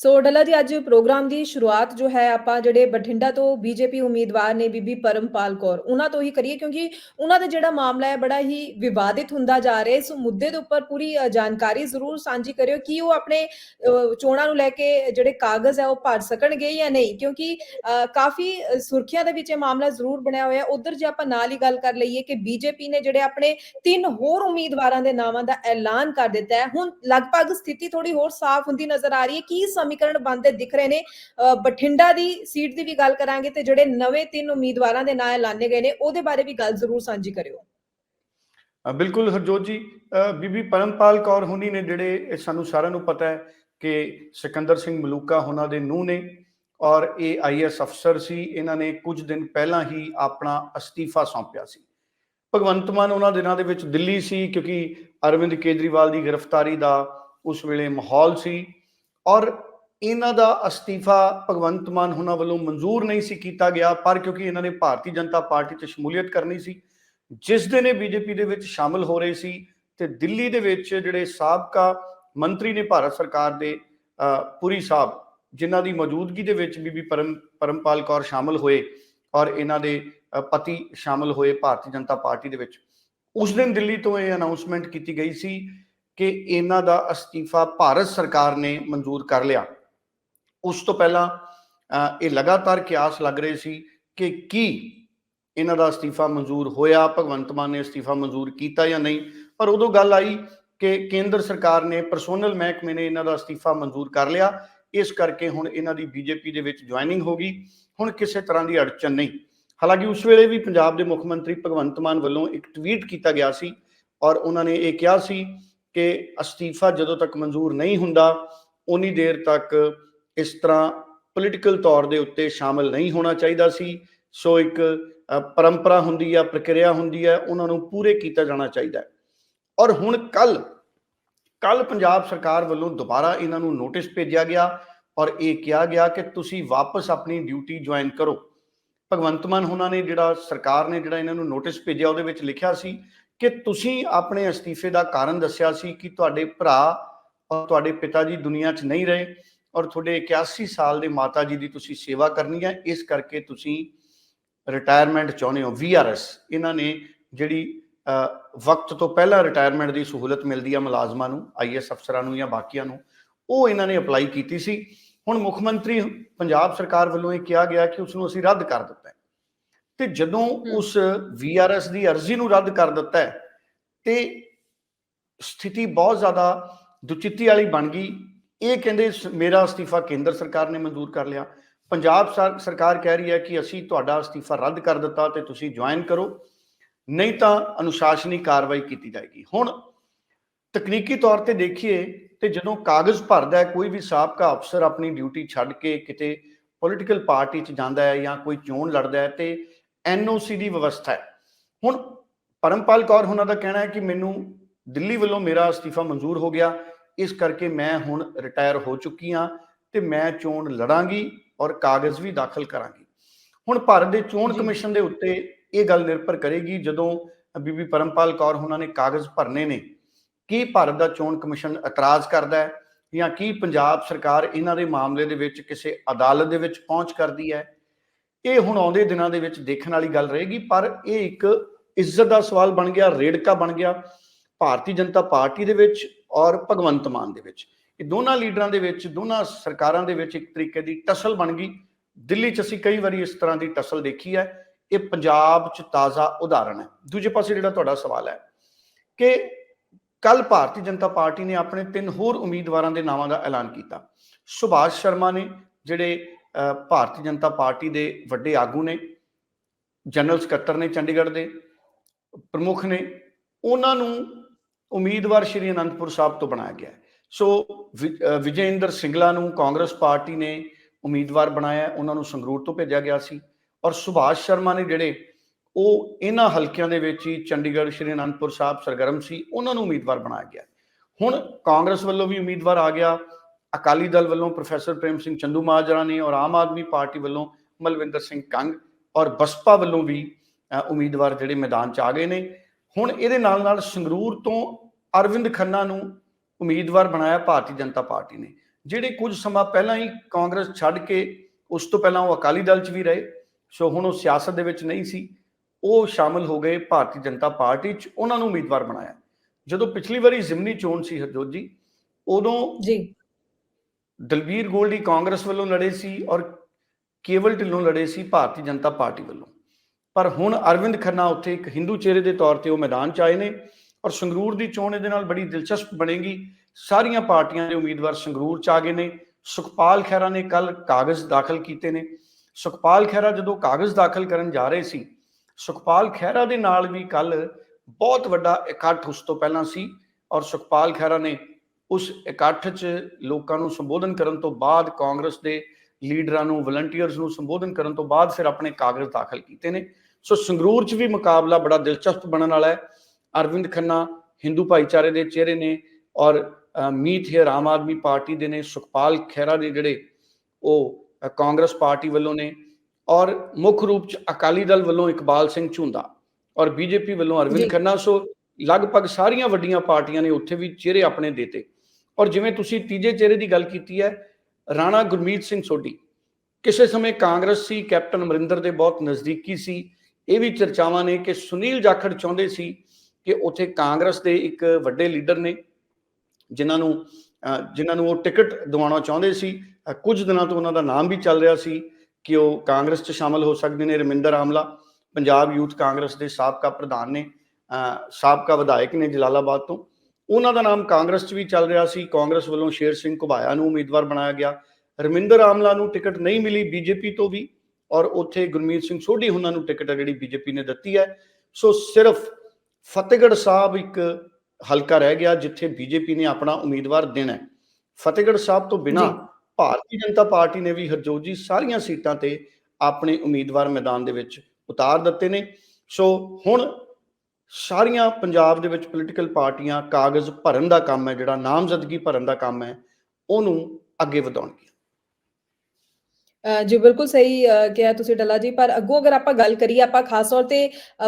ਸੋ ਡੱਲਾ ਜੀ ਅੱਜ ਪ੍ਰੋਗਰਾਮ ਦੀ ਸ਼ੁਰੂਆਤ ਜੋ ਹੈ ਆਪਾਂ ਜਿਹੜੇ ਬਠਿੰਡਾ ਤੋਂ ਬੀਜੇਪੀ ਉਮੀਦਵਾਰ ਨੇ ਬੀਬੀ ਪਰਮਪਾਲ ਕੌਰ ਉਹਨਾਂ ਤੋਂ ਹੀ ਕਰੀਏ ਕਿਉਂਕਿ ਉਹਨਾਂ ਦਾ ਜਿਹੜਾ ਮਾਮਲਾ ਹੈ ਬੜਾ ਹੀ ਵਿਵਾਦਿਤ ਹੁੰਦਾ ਜਾ ਰਿਹਾ। ਇਸ ਮੁੱਦੇ ਦੇ ਉੱਪਰ ਪੂਰੀ ਜਾਣਕਾਰੀ ਜ਼ਰੂਰ ਸਾਂਝੀ ਕਰਿਓ ਕਿ ਉਹ ਆਪਣੇ ਚੋਣਾਂ ਨੂੰ ਲੈ ਕੇ ਜਿਹੜੇ ਕਾਗਜ਼ ਹੈ ਉਹ ਭਰ ਸਕਣਗੇ ਜਾਂ ਨਹੀਂ। ਕਿਉਂਕਿ ਅ, ਕਾਫੀ ਅ, ਸੁਰਖੀਆਂ ਦੇ ਵਿੱਚ ਇਹ ਮਾਮਲਾ ਜ਼ਰੂਰ ਬਣਿਆ ਹੋਇਆ। ਉਧਰ ਜੇ ਆਪਾਂ ਨਾਲ ਹੀ ਗੱਲ ਕਰ ਲਈਏ ਕਿ ਬੀਜੇਪੀ ਨੇ ਜਿਹੜੇ ਆਪਣੇ ਤਿੰਨ ਹੋਰ ਉਮੀਦਵਾਰਾਂ ਦੇ ਨਾਵਾਂ ਦਾ ਐਲਾਨ ਕਰ ਦਿੱਤਾ ਹੈ। ਹੁਣ ਲਗਭਗ ਸਥਿਤੀ ਥੋੜੀ ਹੋਰ ਸਾਫ਼ ਹੁੰਦੀ ਨਜ਼ਰ ਆ ਰਹੀ ਹੈ। ਕੀ ਸਮੀਕਰਨ ਬਣਦੇ ਦਿਖ ਰਹੇ ਨੇ। ਬਠਿੰਡਾ ਦੀ ਸੀਟ ਦੀ ਵੀ ਗੱਲ ਕਰਾਂਗੇ ਤੇ ਜਿਹੜੇ ਨਵੇਂ ਤਿੰਨ ਉਮੀਦਵਾਰਾਂ ਦੇ ਨਾਂ ਐਲਾਨੇ ਗਏ ਨੇ, ਉਹਦੇ ਬਾਰੇ ਵੀ ਗੱਲ ਜ਼ਰੂਰ ਸਾਂਝੀ ਕਰਿਓ। ਬਿਲਕੁਲ ਹਰਜੋਤ ਜੀ ਬੀਬੀ ਪਰਮਪਾਲ ਕੌਰ ਹੁਣੀ ਨੇ ਜਿਹੜੇ ਇਹ ਸਾਨੂੰ ਸਾਰਿਆਂ ਨੂੰ ਪਤਾ ਹੈ ਕਿ ਸਿਕੰਦਰ ਸਿੰਘ ਮਲੂਕਾ ਉਹਨਾਂ ਦੇ ਨੂੰਹ ਨੇ ਔਰ ਇਹ ਆਈਐਸ ਅਫਸਰ ਸੀ, ਇਹਨਾਂ ਨੇ ਕੁਝ ਦਿਨ ਪਹਿਲਾਂ ਹੀ ਆਪਣਾ ਅਸਤੀਫਾ ਸੌਂਪਿਆ ਸੀ। ਭਗਵੰਤ ਮਾਨ ਉਹਨਾਂ ਦਿਨਾਂ ਦੇ ਵਿੱਚ ਦਿੱਲੀ ਸੀ ਕਿਉਂਕਿ ਅਰਵਿੰਦ ਕੇਜਰੀਵਾਲ ਦੀ ਗ੍ਰਿਫਤਾਰੀ ਦਾ ਉਸ ਵੇਲੇ ਮਾਹੌਲ ਸੀ ਔਰ ਇਹਨਾਂ ਦਾ ਅਸਤੀਫਾ ਭਗਵੰਤ ਮਾਨ ਹੁਣਾਂ ਵੱਲੋਂ ਮਨਜ਼ੂਰ ਨਹੀਂ ਸੀ ਕੀਤਾ ਗਿਆ, ਪਰ ਕਿਉਂਕਿ ਇਹਨਾਂ ਨੇ ਭਾਰਤੀ ਜਨਤਾ ਪਾਰਟੀ 'ਚ ਸ਼ਮੂਲੀਅਤ ਕਰਨੀ ਸੀ, ਜਿਸ ਦਿਨ ਇਹ ਬੀਜੇਪੀ ਦੇ ਵਿੱਚ ਸ਼ਾਮਲ ਹੋ ਰਹੇ ਸੀ ਤੇ ਦਿੱਲੀ ਦੇ ਵਿੱਚ ਜਿਹੜੇ ਸਾਬਕਾ ਮੰਤਰੀ ਨੇ ਭਾਰਤ ਸਰਕਾਰ ਦੇ ਪੁਰੀ ਸਾਹਿਬ, ਜਿਨ੍ਹਾਂ ਦੀ ਮੌਜੂਦਗੀ ਦੇ ਵਿੱਚ ਬੀਬੀ ਪਰਮ, ਪਰਮਪਾਲ ਕੌਰ ਸ਼ਾਮਲ ਹੋਏ ਔਰ ਇਹਨਾਂ ਦੇ ਪਤੀ ਸ਼ਾਮਲ ਹੋਏ ਭਾਰਤੀ ਜਨਤਾ ਪਾਰਟੀ ਦੇ ਵਿੱਚ, ਉਸ ਦਿਨ ਦਿੱਲੀ ਤੋਂ ਇਹ ਅਨਾਉਂਸਮੈਂਟ ਕੀਤੀ ਗਈ ਸੀ ਕਿ ਇਹਨਾਂ ਦਾ ਅਸਤੀਫਾ ਭਾਰਤ ਸਰਕਾਰ ਨੇ ਮਨਜ਼ੂਰ ਕਰ ਲਿਆ। ਉਸ ਤੋਂ ਪਹਿਲਾਂ ਇਹ ਲਗਾਤਾਰ ਕਿਆਸ ਲੱਗ ਰਹੇ ਸੀ ਕਿ ਕੀ ਇਹਨਾਂ ਦਾ ਅਸਤੀਫਾ ਮਨਜ਼ੂਰ ਹੋਇਆ, ਭਗਵੰਤ ਮਾਨ ਨੇ ਅਸਤੀਫਾ ਮਨਜ਼ੂਰ ਕੀਤਾ ਜਾਂ ਨਹੀਂ। ਪਰ ਉਦੋਂ ਗੱਲ ਆਈ ਕਿ ਕੇਂਦਰ ਸਰਕਾਰ ਨੇ ਪਰਸੋਨਲ ਮਹਿਕਮੇ ਨੇ ਇਹਨਾਂ ਦਾ ਅਸਤੀਫਾ ਮਨਜ਼ੂਰ ਕਰ ਲਿਆ। ਇਸ ਕਰਕੇ ਹੁਣ ਇਹਨਾਂ ਦੀ ਬੀਜੇਪੀ ਦੇ ਵਿੱਚ ਜੁਆਇਨਿੰਗ ਹੋ ਗਈ। ਹੁਣ ਕਿਸੇ ਤਰ੍ਹਾਂ ਦੀ ਅੜਚਨ ਨਹੀਂ। ਹਾਲਾਂਕਿ ਉਸ ਵੇਲੇ ਵੀ ਪੰਜਾਬ ਦੇ ਮੁੱਖ ਮੰਤਰੀ ਭਗਵੰਤ ਮਾਨ ਵੱਲੋਂ ਇੱਕ ਟਵੀਟ ਕੀਤਾ ਗਿਆ ਸੀ ਔਰ ਉਹਨਾਂ ਨੇ ਇਹ ਕਿਹਾ ਸੀ ਕਿ ਅਸਤੀਫਾ ਜਦੋਂ ਤੱਕ ਮਨਜ਼ੂਰ ਨਹੀਂ ਹੁੰਦਾ ਉਨੀ ਦੇਰ ਤੱਕ ਇਸ ਤਰ੍ਹਾਂ ਪੋਲੀਟੀਕਲ ਤੌਰ ਦੇ ਉੱਤੇ ਸ਼ਾਮਲ ਨਹੀਂ ਹੋਣਾ ਚਾਹੀਦਾ ਸੀ। ਸੋ ਇੱਕ ਪਰੰਪਰਾ ਹੁੰਦੀ ਆ, ਪ੍ਰਕਿਰਿਆ ਹੁੰਦੀ ਹੈ ਉਹਨਾਂ ਨੂੰ ਪੂਰੇ ਕੀਤਾ ਜਾਣਾ ਚਾਹੀਦਾ। ਔਰ ਹੁਣ ਕੱਲ ਕੱਲ ਪੰਜਾਬ ਸਰਕਾਰ ਵੱਲੋਂ ਦੁਬਾਰਾ ਇਹਨਾਂ ਨੂੰ ਨੋਟਿਸ ਭੇਜਿਆ ਗਿਆ ਔਰ ਇਹ ਕਿਹਾ ਗਿਆ ਕਿ ਤੁਸੀਂ ਵਾਪਸ ਆਪਣੀ ਡਿਊਟੀ ਜੁਆਇਨ ਕਰੋ। ਭਗਵੰਤ ਮਾਨ ਉਹਨਾਂ ਨੇ ਜਿਹੜਾ, ਸਰਕਾਰ ਨੇ ਜਿਹੜਾ ਇਹਨਾਂ ਨੂੰ ਨੋਟਿਸ ਭੇਜਿਆ, ਉਹਦੇ ਵਿੱਚ ਲਿਖਿਆ ਸੀ ਕਿ ਤੁਸੀਂ ਆਪਣੇ ਅਸਤੀਫੇ ਦਾ ਕਾਰਨ ਦੱਸਿਆ ਸੀ ਕਿ ਤੁਹਾਡੇ ਭਰਾ ਔਰ ਤੁਹਾਡੇ ਪਿਤਾ ਜੀ ਦੁਨੀਆ 'ਚ ਨਹੀਂ ਰਹੇ। ਔਰ ਤੁਹਾਡੇ 81 ਸਾਲ ਦੇ ਮਾਤਾ ਜੀ ਦੀ ਤੁਸੀਂ ਸੇਵਾ ਕਰਨੀ ਹੈ ਇਸ ਕਰਕੇ ਤੁਸੀਂ ਰਿਟਾਇਰਮੈਂਟ ਚਾਹੁੰਦੇ ਹੋ ਵੀਆਰਐਸ ਇਹਨਾਂ ਨੇ ਜਿਹੜੀ ਵਕਤ ਤੋਂ ਪਹਿਲਾਂ ਰਿਟਾਇਰਮੈਂਟ ਦੀ ਸਹੂਲਤ ਮਿਲਦੀ ਹੈ ਮੁਲਾਜ਼ਮਾਂ ਨੂੰ ਆਈਐਸ ਅਫਸਰਾਂ ਨੂੰ ਜਾਂ ਬਾਕੀਆਂ ਨੂੰ ਉਹ ਇਹਨਾਂ ਨੇ ਅਪਲਾਈ ਕੀਤੀ ਸੀ। ਹੁਣ ਮੁੱਖ ਮੰਤਰੀ ਪੰਜਾਬ ਸਰਕਾਰ ਵੱਲੋਂ ਇਹ ਕਿਹਾ ਗਿਆ ਕਿ ਉਸ ਨੂੰ ਅਸੀਂ ਰੱਦ ਕਰ ਦਿੱਤਾ ਤੇ ਜਦੋਂ ਉਸ ਵੀਆਰਐਸ ਦੀ ਅਰਜ਼ੀ ਨੂੰ ਰੱਦ ਕਰ ਦਿੱਤਾ ਤੇ ਸਥਿਤੀ ਬਹੁਤ ਜ਼ਿਆਦਾ ਦੁਚਿੱਤੀ ਵਾਲੀ ਬਣ ਗਈ। ਇਹ ਕਹਿੰਦੇ ਸ- ਮੇਰਾ ਅਸਤੀਫਾ ਕੇਂਦਰ ਸਰਕਾਰ ਨੇ ਮਨਜ਼ੂਰ ਕਰ ਲਿਆ। ਪੰਜਾਬ ਸਰ- ਸਰਕਾਰ ਕਹਿ ਰਹੀ ਹੈ ਕਿ ਅਸੀਂ ਤੁਹਾਡਾ ਅਸਤੀਫਾ ਰੱਦ ਕਰ ਦਿੱਤਾ ਤੇ ਤੁਸੀਂ ਜੁਆਇਨ ਕਰੋ। ਨਹੀਂ ਤਾਂ ਅਨੁਸ਼ਾਸਨੀ ਕਾਰਵਾਈ ਕੀਤੀ ਜਾਏਗੀ। ਹੁਣ ਤਕਨੀਕੀ ਤੌਰ ਤੇ ਦੇਖੀਏ ਤੇ ਜਦੋਂ ਕਾਗਜ਼ ਭਰਦਾ ਹੈ, ਕੋਈ ਵੀ ਸਾਬਕਾ ਅਫਸਰ ਆਪਣੀ ਡਿਊਟੀ ਛੱਡ ਕੇ ਕਿਤੇ ਪੋਲੀਟੀਕਲ ਪਾਰਟੀ 'ਚ ਜਾਂਦਾ ਹੈ ਜਾਂ ਕੋਈ ਚੋਣ ਲੜਦਾ ਹੈ ਤੇ ਐਨਓਸੀ ਦੀ ਵਿਵਸਥਾ ਹੈ। ਹੁਣ ਪਰਮਪਾਲ ਕੌਰ ਉਹਨਾਂ ਦਾ ਕਹਿਣਾ ਹੈ ਕਿ ਮੈਨੂੰ ਦਿੱਲੀ ਵੱਲੋਂ ਮੇਰਾ ਅਸਤੀਫਾ ਮਨਜ਼ੂਰ ਹੋ ਗਿਆ। ਇਸ ਕਰਕੇ ਮੈਂ ਹੁਣ ਰਿਟਾਇਰ ਹੋ ਚੁੱਕੀ ਹਾਂ ਤੇ ਮੈਂ ਚੋਣ ਲੜਾਂਗੀ ਔਰ ਕਾਗਜ਼ ਵੀ ਦਾਖਲ ਕਰਾਂਗੀ। ਹੁਣ ਭਾਰਤ ਦੇ ਚੋਣ। ਕਮਿਸ਼ਨ ਦੇ ਉੱਤੇ ਇਹ ਗੱਲ ਨਿਰਭਰ ਕਰੇਗੀ ਜਦੋਂ ਬੀਬੀ ਪਰਮਪਾਲ ਕੌਰ ਉਹਨਾਂ ਨੇ ਕਾਗਜ਼ ਭਰਨੇ ਨੇ ਕੀ ਭਾਰਤ ਦਾ ਚੋਣ ਕਮਿਸ਼ਨ ਇਤਰਾਜ਼ ਕਰਦਾ ਹੈ ਜਾਂ ਕੀ ਪੰਜਾਬ ਸਰਕਾਰ ਇਹਨਾਂ ਦੇ ਮਾਮਲੇ ਦੇ ਵਿੱਚ ਕਿਸੇ ਅਦਾਲਤ ਦੇ ਵਿੱਚ ਪਹੁੰਚ ਕਰਦੀ ਹੈ? ਇਹ ਹੁਣ ਆਉਂਦੇ ਦਿਨਾਂ ਦੇ ਵਿੱਚ ਦੇਖਣ ਵਾਲੀ ਗੱਲ ਰਹੇਗੀ ਪਰ ਇਹ ਇੱਕ ਇੱਜ਼ਤ ਦਾ ਸਵਾਲ ਬਣ ਗਿਆ ਰੇੜਕਾ ਬਣ ਗਿਆ। ਭਾਰਤੀ ਜਨਤਾ ਪਾਰਟੀ ਦੇ ਵਿੱਚ ਔਰ ਭਗਵੰਤ ਮਾਨ ਦੇ ਵਿੱਚ। ਇਹ ਦੋਨਾਂ ਲੀਡਰਾਂ ਦੇ ਵਿੱਚ, ਦੋਨਾਂ ਸਰਕਾਰਾਂ ਦੇ ਵਿੱਚ ਇੱਕ ਤਰੀਕੇ ਦੀ ਟਸਲ ਬਣ ਗਈ। ਦਿੱਲੀ 'ਚ ਅਸੀਂ ਕਈ ਵਾਰੀ ਇਸ ਤਰ੍ਹਾਂ ਦੀ ਟਸਲ ਦੇਖੀ ਹੈ। ਇਹ ਪੰਜਾਬ 'ਚ ਤਾਜ਼ਾ ਉਦਾਹਰਣ ਹੈ। ਦੂਜੇ ਪਾਸੇ ਜਿਹੜਾ ਤੁਹਾਡਾ ਸਵਾਲ ਹੈ ਕਿ ਕੱਲ ਭਾਰਤੀ ਜਨਤਾ ਪਾਰਟੀ ਨੇ ਆਪਣੇ ਤਿੰਨ ਹੋਰ ਉਮੀਦਵਾਰਾਂ ਦੇ ਨਾਵਾਂ ਦਾ ਐਲਾਨ ਕੀਤਾ। ਸੁਭਾਸ਼ ਸ਼ਰਮਾ ਨੇ, ਜਿਹੜੇ ਭਾਰਤੀ ਜਨਤਾ ਪਾਰਟੀ ਦੇ ਵੱਡੇ ਆਗੂ ਨੇ, ਜਨਰਲ ਸਕੱਤਰ ਨੇ ਚੰਡੀਗੜ੍ਹ ਦੇ ਪ੍ਰਮੁੱਖ ਨੇ, ਉਹਨਾਂ ਨੂੰ ਉਮੀਦਵਾਰ ਸ਼੍ਰੀ ਅਨੰਦਪੁਰ ਸਾਹਿਬ ਤੋਂ ਬਣਾਇਆ ਗਿਆ ਸੋ ਵਿ- ਅ, ਵਿਜੇਂਦਰ ਸਿੰਗਲਾ ਨੂੰ ਕਾਂਗਰਸ ਪਾਰਟੀ ਨੇ ਉਮੀਦਵਾਰ ਬਣਾਇਆ ਉਹਨਾਂ ਨੂੰ ਸੰਗਰੂਰ ਤੋਂ ਭੇਜਿਆ ਗਿਆ ਸੀ ਔਰ ਸੁਭਾਸ਼ ਸ਼ਰਮਾ ਨੇ ਜਿਹੜੇ ਉਹ ਇਹਨਾਂ ਹਲਕਿਆਂ ਦੇ ਵਿੱਚ ਹੀ ਚੰਡੀਗੜ੍ਹ ਸ਼੍ਰੀ ਅਨੰਦਪੁਰ ਸਾਹਿਬ ਸਰਗਰਮ ਸੀ ਉਹਨਾਂ ਨੂੰ ਉਮੀਦਵਾਰ ਬਣਾਇਆ ਗਿਆ ਹੁਣ ਕਾਂਗਰਸ ਵੱਲੋਂ ਵੀ ਉਮੀਦਵਾਰ ਆ ਗਿਆ ਅਕਾਲੀ ਦਲ ਵੱਲੋਂ ਪ੍ਰੋਫੈਸਰ ਪ੍ਰੇਮ ਸਿੰਘ ਚੰਦੂ ਮਾਜਰਾ ਨੇ ਔਰ ਆਮ ਆਦਮੀ ਪਾਰਟੀ ਵੱਲੋਂ ਮਲਵਿੰਦਰ ਸਿੰਘ ਕੰਗ ਔਰ ਬਸਪਾ ਵੱਲੋਂ ਵੀ ਉਮੀਦਵਾਰ ਜਿਹੜੇ ਮੈਦਾਨ 'ਚ ਆ ਗਏ ਨੇ। ਹੁਣ ਇਹਦੇ ਨਾਲ ਨਾਲ ਸੰਗਰੂਰ ਤੋਂ ਅਰਵਿੰਦ ਖੰਨਾ ਨੂੰ ਉਮੀਦਵਾਰ ਬਣਾਇਆ ਭਾਰਤੀ ਜਨਤਾ ਪਾਰਟੀ ਨੇ ਜਿਹੜੇ ਕੁਝ ਸਮਾਂ ਪਹਿਲਾਂ ਹੀ ਕਾਂਗਰਸ ਛੱਡ ਕੇ ਉਸ ਤੋਂ ਪਹਿਲਾਂ ਉਹ ਅਕਾਲੀ ਦਲ 'ਚ ਵੀ ਰਹੇ ਸੋ ਹੁਣ ਉਹ ਸਿਆਸਤ ਦੇ ਵਿੱਚ ਨਹੀਂ ਸੀ ਉਹ ਸ਼ਾਮਲ ਹੋ ਗਏ ਭਾਰਤੀ ਜਨਤਾ ਪਾਰਟੀ 'ਚ ਉਹਨਾਂ ਨੂੰ ਉਮੀਦਵਾਰ ਬਣਾਇਆ। ਜਦੋਂ ਪਿਛਲੀ ਵਾਰੀ ਜ਼ਿਮਨੀ ਚੋਣ ਸੀ ਹਰਜੋਤ ਜੀ ਉਦੋਂ ਜੀ। ਦਲਬੀਰ ਗੋਲਡੀ ਕਾਂਗਰਸ ਵੱਲੋਂ ਲੜੇ ਸੀ ਔਰ ਕੇਵਲ ਢਿੱਲੋਂ ਲੜੇ ਸੀ ਭਾਰਤੀ ਜਨਤਾ ਪਾਰਟੀ ਵੱਲੋਂ। ਪਰ ਹੁਣ ਅਰਵਿੰਦ ਖੰਨਾ ਉੱਥੇ ਇੱਕ ਹਿੰਦੂ ਚਿਹਰੇ ਦੇ ਤੌਰ ਤੇ ਉਹ ਮੈਦਾਨ 'ਚ ਆਏ ਨੇ ਔਰ ਸੰਗਰੂਰ ਦੀ ਚੋਣ ਇਹਦੇ ਨਾਲ ਬੜੀ ਦਿਲਚਸਪ ਬਣੇਗੀ। ਸਾਰੀਆਂ ਪਾਰਟੀਆਂ ਦੇ ਉਮੀਦਵਾਰ ਸੰਗਰੂਰ 'ਚ ਆ ਗਏ ਨੇ। ਸੁਖਪਾਲ ਖਹਿਰਾ ਨੇ ਕੱਲ ਕਾਗਜ਼ ਦਾਖਲ ਕੀਤੇ ਨੇ। ਸੁਖਪਾਲ ਖਹਿਰਾ ਜਦੋਂ ਕਾਗਜ਼ ਦਾਖਲ ਕਰਨ ਜਾ ਰਹੇ ਸੀ, ਸੁਖਪਾਲ ਖਹਿਰਾ ਦੇ ਨਾਲ ਵੀ ਕੱਲ ਬਹੁਤ ਵੱਡਾ ਇਕੱਠ ਉਸ ਤੋਂ ਪਹਿਲਾਂ ਸੀ ਔਰ ਸੁਖਪਾਲ ਖਹਿਰਾ ਨੇ ਉਸ ਇਕੱਠ 'ਚ ਲੋਕਾਂ ਨੂੰ ਸੰਬੋਧਨ ਕਰਨ ਤੋਂ ਬਾਅਦ ਕਾਂਗਰਸ ਦੇ ਲੀਡਰਾਂ ਨੂੰ ਵਲੰਟੀਅਰਸ ਨੂੰ ਸੰਬੋਧਨ ਕਰਨ ਤੋਂ ਬਾਅਦ ਫਿਰ ਆਪਣੇ ਕਾਗਜ਼ ਦਾਖਲ ਕੀਤੇ ਨੇ। ਸੋ ਸੰਗਰੂਰ 'ਚ ਵੀ ਮੁਕਾਬਲਾ ਬੜਾ ਦਿਲਚਸਪ ਬਣਨ ਵਾਲਾ ਹੈ। ਅਰਵਿੰਦ ਖੰਨਾ ਹਿੰਦੂ ਭਾਈਚਾਰੇ ਦੇ ਚਿਹਰੇ ਨੇ ਔਰ ਮੀਤ ਹੈ ਆਮ ਆਦਮੀ ਪਾਰਟੀ ਦੇ ਨੇ ਸੁਖਪਾਲ ਖਹਿਰਾ ਦੇ ਜਿਹੜੇ ਉਹ ਕਾਂਗਰਸ ਪਾਰਟੀ ਵੱਲੋਂ ਨੇ ਔਰ ਮੁੱਖ ਰੂਪ 'ਚ ਅਕਾਲੀ ਦਲ ਵੱਲੋਂ ਇਕਬਾਲ ਸਿੰਘ ਝੁੰਦਾ ਔਰ ਬੀਜੇਪੀ ਵੱਲੋਂ। ਅਰਵਿੰਦ ਖੰਨਾ। ਸੋ ਲਗਭਗ ਸਾਰੀਆਂ ਵੱਡੀਆਂ ਪਾਰਟੀਆਂ ਨੇ ਉੱਥੇ ਵੀ ਚਿਹਰੇ ਆਪਣੇ ਦਿੱਤੇ। ਔਰ ਜਿਵੇਂ ਤੁਸੀਂ ਤੀਜੇ ਚਿਹਰੇ ਦੀ ਗੱਲ ਕੀਤੀ ਹੈ ਰਾਣਾ ਗੁਰਮੀਤ ਸਿੰਘ ਸੋਢੀ। ਕਿਸੇ ਸਮੇਂ ਕਾਂਗਰਸ ਸੀ ਕੈਪਟਨ ਅਮਰਿੰਦਰ ਦੇ ਬਹੁਤ ਨਜ਼ਦੀਕੀ ਸੀ। ਇਹ ਵੀ ਚਰਚਾਵਾਂ ਨੇ ਕਿ ਸੁਨੀਲ ਜਾਖੜ ਚਾਹੁੰਦੇ ਸੀ ਕਿ ਉੱਥੇ ਕਾਂਗਰਸ ਦੇ ਇੱਕ ਵੱਡੇ ਲੀਡਰ ਨੇ ਜਿਨ੍ਹਾਂ ਨੂੰ ਅਹ, ਜਿਨ੍ਹਾਂ ਨੂੰ ਉਹ ਟਿਕਟ ਦਿਵਾਉਣਾ ਚਾਹੁੰਦੇ ਸੀ। ਕੁਝ ਦਿਨਾਂ ਤੋਂ ਉਹਨਾਂ ਦਾ ਨਾਮ ਵੀ ਚੱਲ ਰਿਹਾ ਸੀ ਕਿ ਉਹ ਕਾਂਗਰਸ 'ਚ ਸ਼ਾਮਲ ਹੋ ਸਕਦੇ ਨੇ। ਰਮਿੰਦਰ ਆਮਲਾ ਪੰਜਾਬ ਯੂਥ ਕਾਂਗਰਸ ਦੇ ਸਾਬਕਾ ਪ੍ਰਧਾਨ ਨੇ ਸਾਬਕਾ ਵਿਧਾਇਕ ਨੇ ਜਲਾਲਾਬਾਦ ਤੋਂ। ਉਹਨਾਂ ਦਾ ਨਾਮ ਕਾਂਗਰਸ 'ਚ ਵੀ ਚੱਲ ਰਿਹਾ ਸੀ। ਕਾਂਗਰਸ ਵੱਲੋਂ ਸ਼ੇਰ ਸਿੰਘ ਘੁਬਾਇਆ ਨੂੰ ਉਮੀਦਵਾਰ ਬਣਾਇਆ ਗਿਆ। ਰਮਿੰਦਰ ਆਮਲਾ ਨੂੰ ਟਿਕਟ ਨਹੀਂ ਮਿਲੀ ਬੀਜੇਪੀ ਤੋਂ ਵੀ ਔਰ ਉੱਥੇ ਗੁਰਮੀਤ ਸਿੰਘ ਸੋਢੀ ਉਹਨਾਂ ਨੂੰ ਟਿਕਟ ਜਿਹੜੀ ਬੀਜੇਪੀ ਨੇ ਦਿੱਤੀ ਹੈ। ਸੋ ਸਿਰਫ ਫਤਿਹਗੜ੍ਹ ਸਾਹਿਬ ਇੱਕ ਹਲਕਾ ਰਹਿ ਗਿਆ ਜਿੱਥੇ ਬੀਜੇਪੀ ਨੇ ਆਪਣਾ ਉਮੀਦਵਾਰ ਦੇਣਾ ਹੈ। ਫਤਿਹਗੜ੍ਹ ਸਾਹਿਬ ਤੋਂ ਬਿਨਾਂ। ਭਾਰਤੀ ਜਨਤਾ ਪਾਰਟੀ ਨੇ ਵੀ ਹਰਜੋਤ ਜੀ ਸਾਰੀਆਂ ਸੀਟਾਂ ਤੇ ਆਪਣੇ ਉਮੀਦਵਾਰ ਮੈਦਾਨ ਦੇ ਵਿੱਚ ਉਤਾਰ ਦਿੱਤੇ ਨੇ। ਸੋ ਹੁਣ ਸਾਰੀਆਂ ਪੰਜਾਬ ਦੇ ਵਿੱਚ ਪੋਲੀਟੀਕਲ ਪਾਰਟੀਆਂ ਕਾਗਜ਼ ਭਰਨ ਦਾ ਕੰਮ ਹੈ, ਜਿਹੜਾ ਨਾਮਜ਼ਦਗੀ ਭਰਨ ਦਾ ਕੰਮ ਹੈ, ਉਹਨੂੰ ਅੱਗੇ ਵਧਾਉਣਗੀਆਂ। ਜੀ ਬਿਲਕੁਲ ਸਹੀ ਕਿਹਾ ਤੁਸੀਂ ਡੱਲਾ ਜੀ ਪਰ ਅੱਗੋਂ ਅਗਰ ਆਪਾਂ ਗੱਲ ਕਰੀਏ ਆਪਾਂ ਖਾਸ ਤੌਰ ਤੇ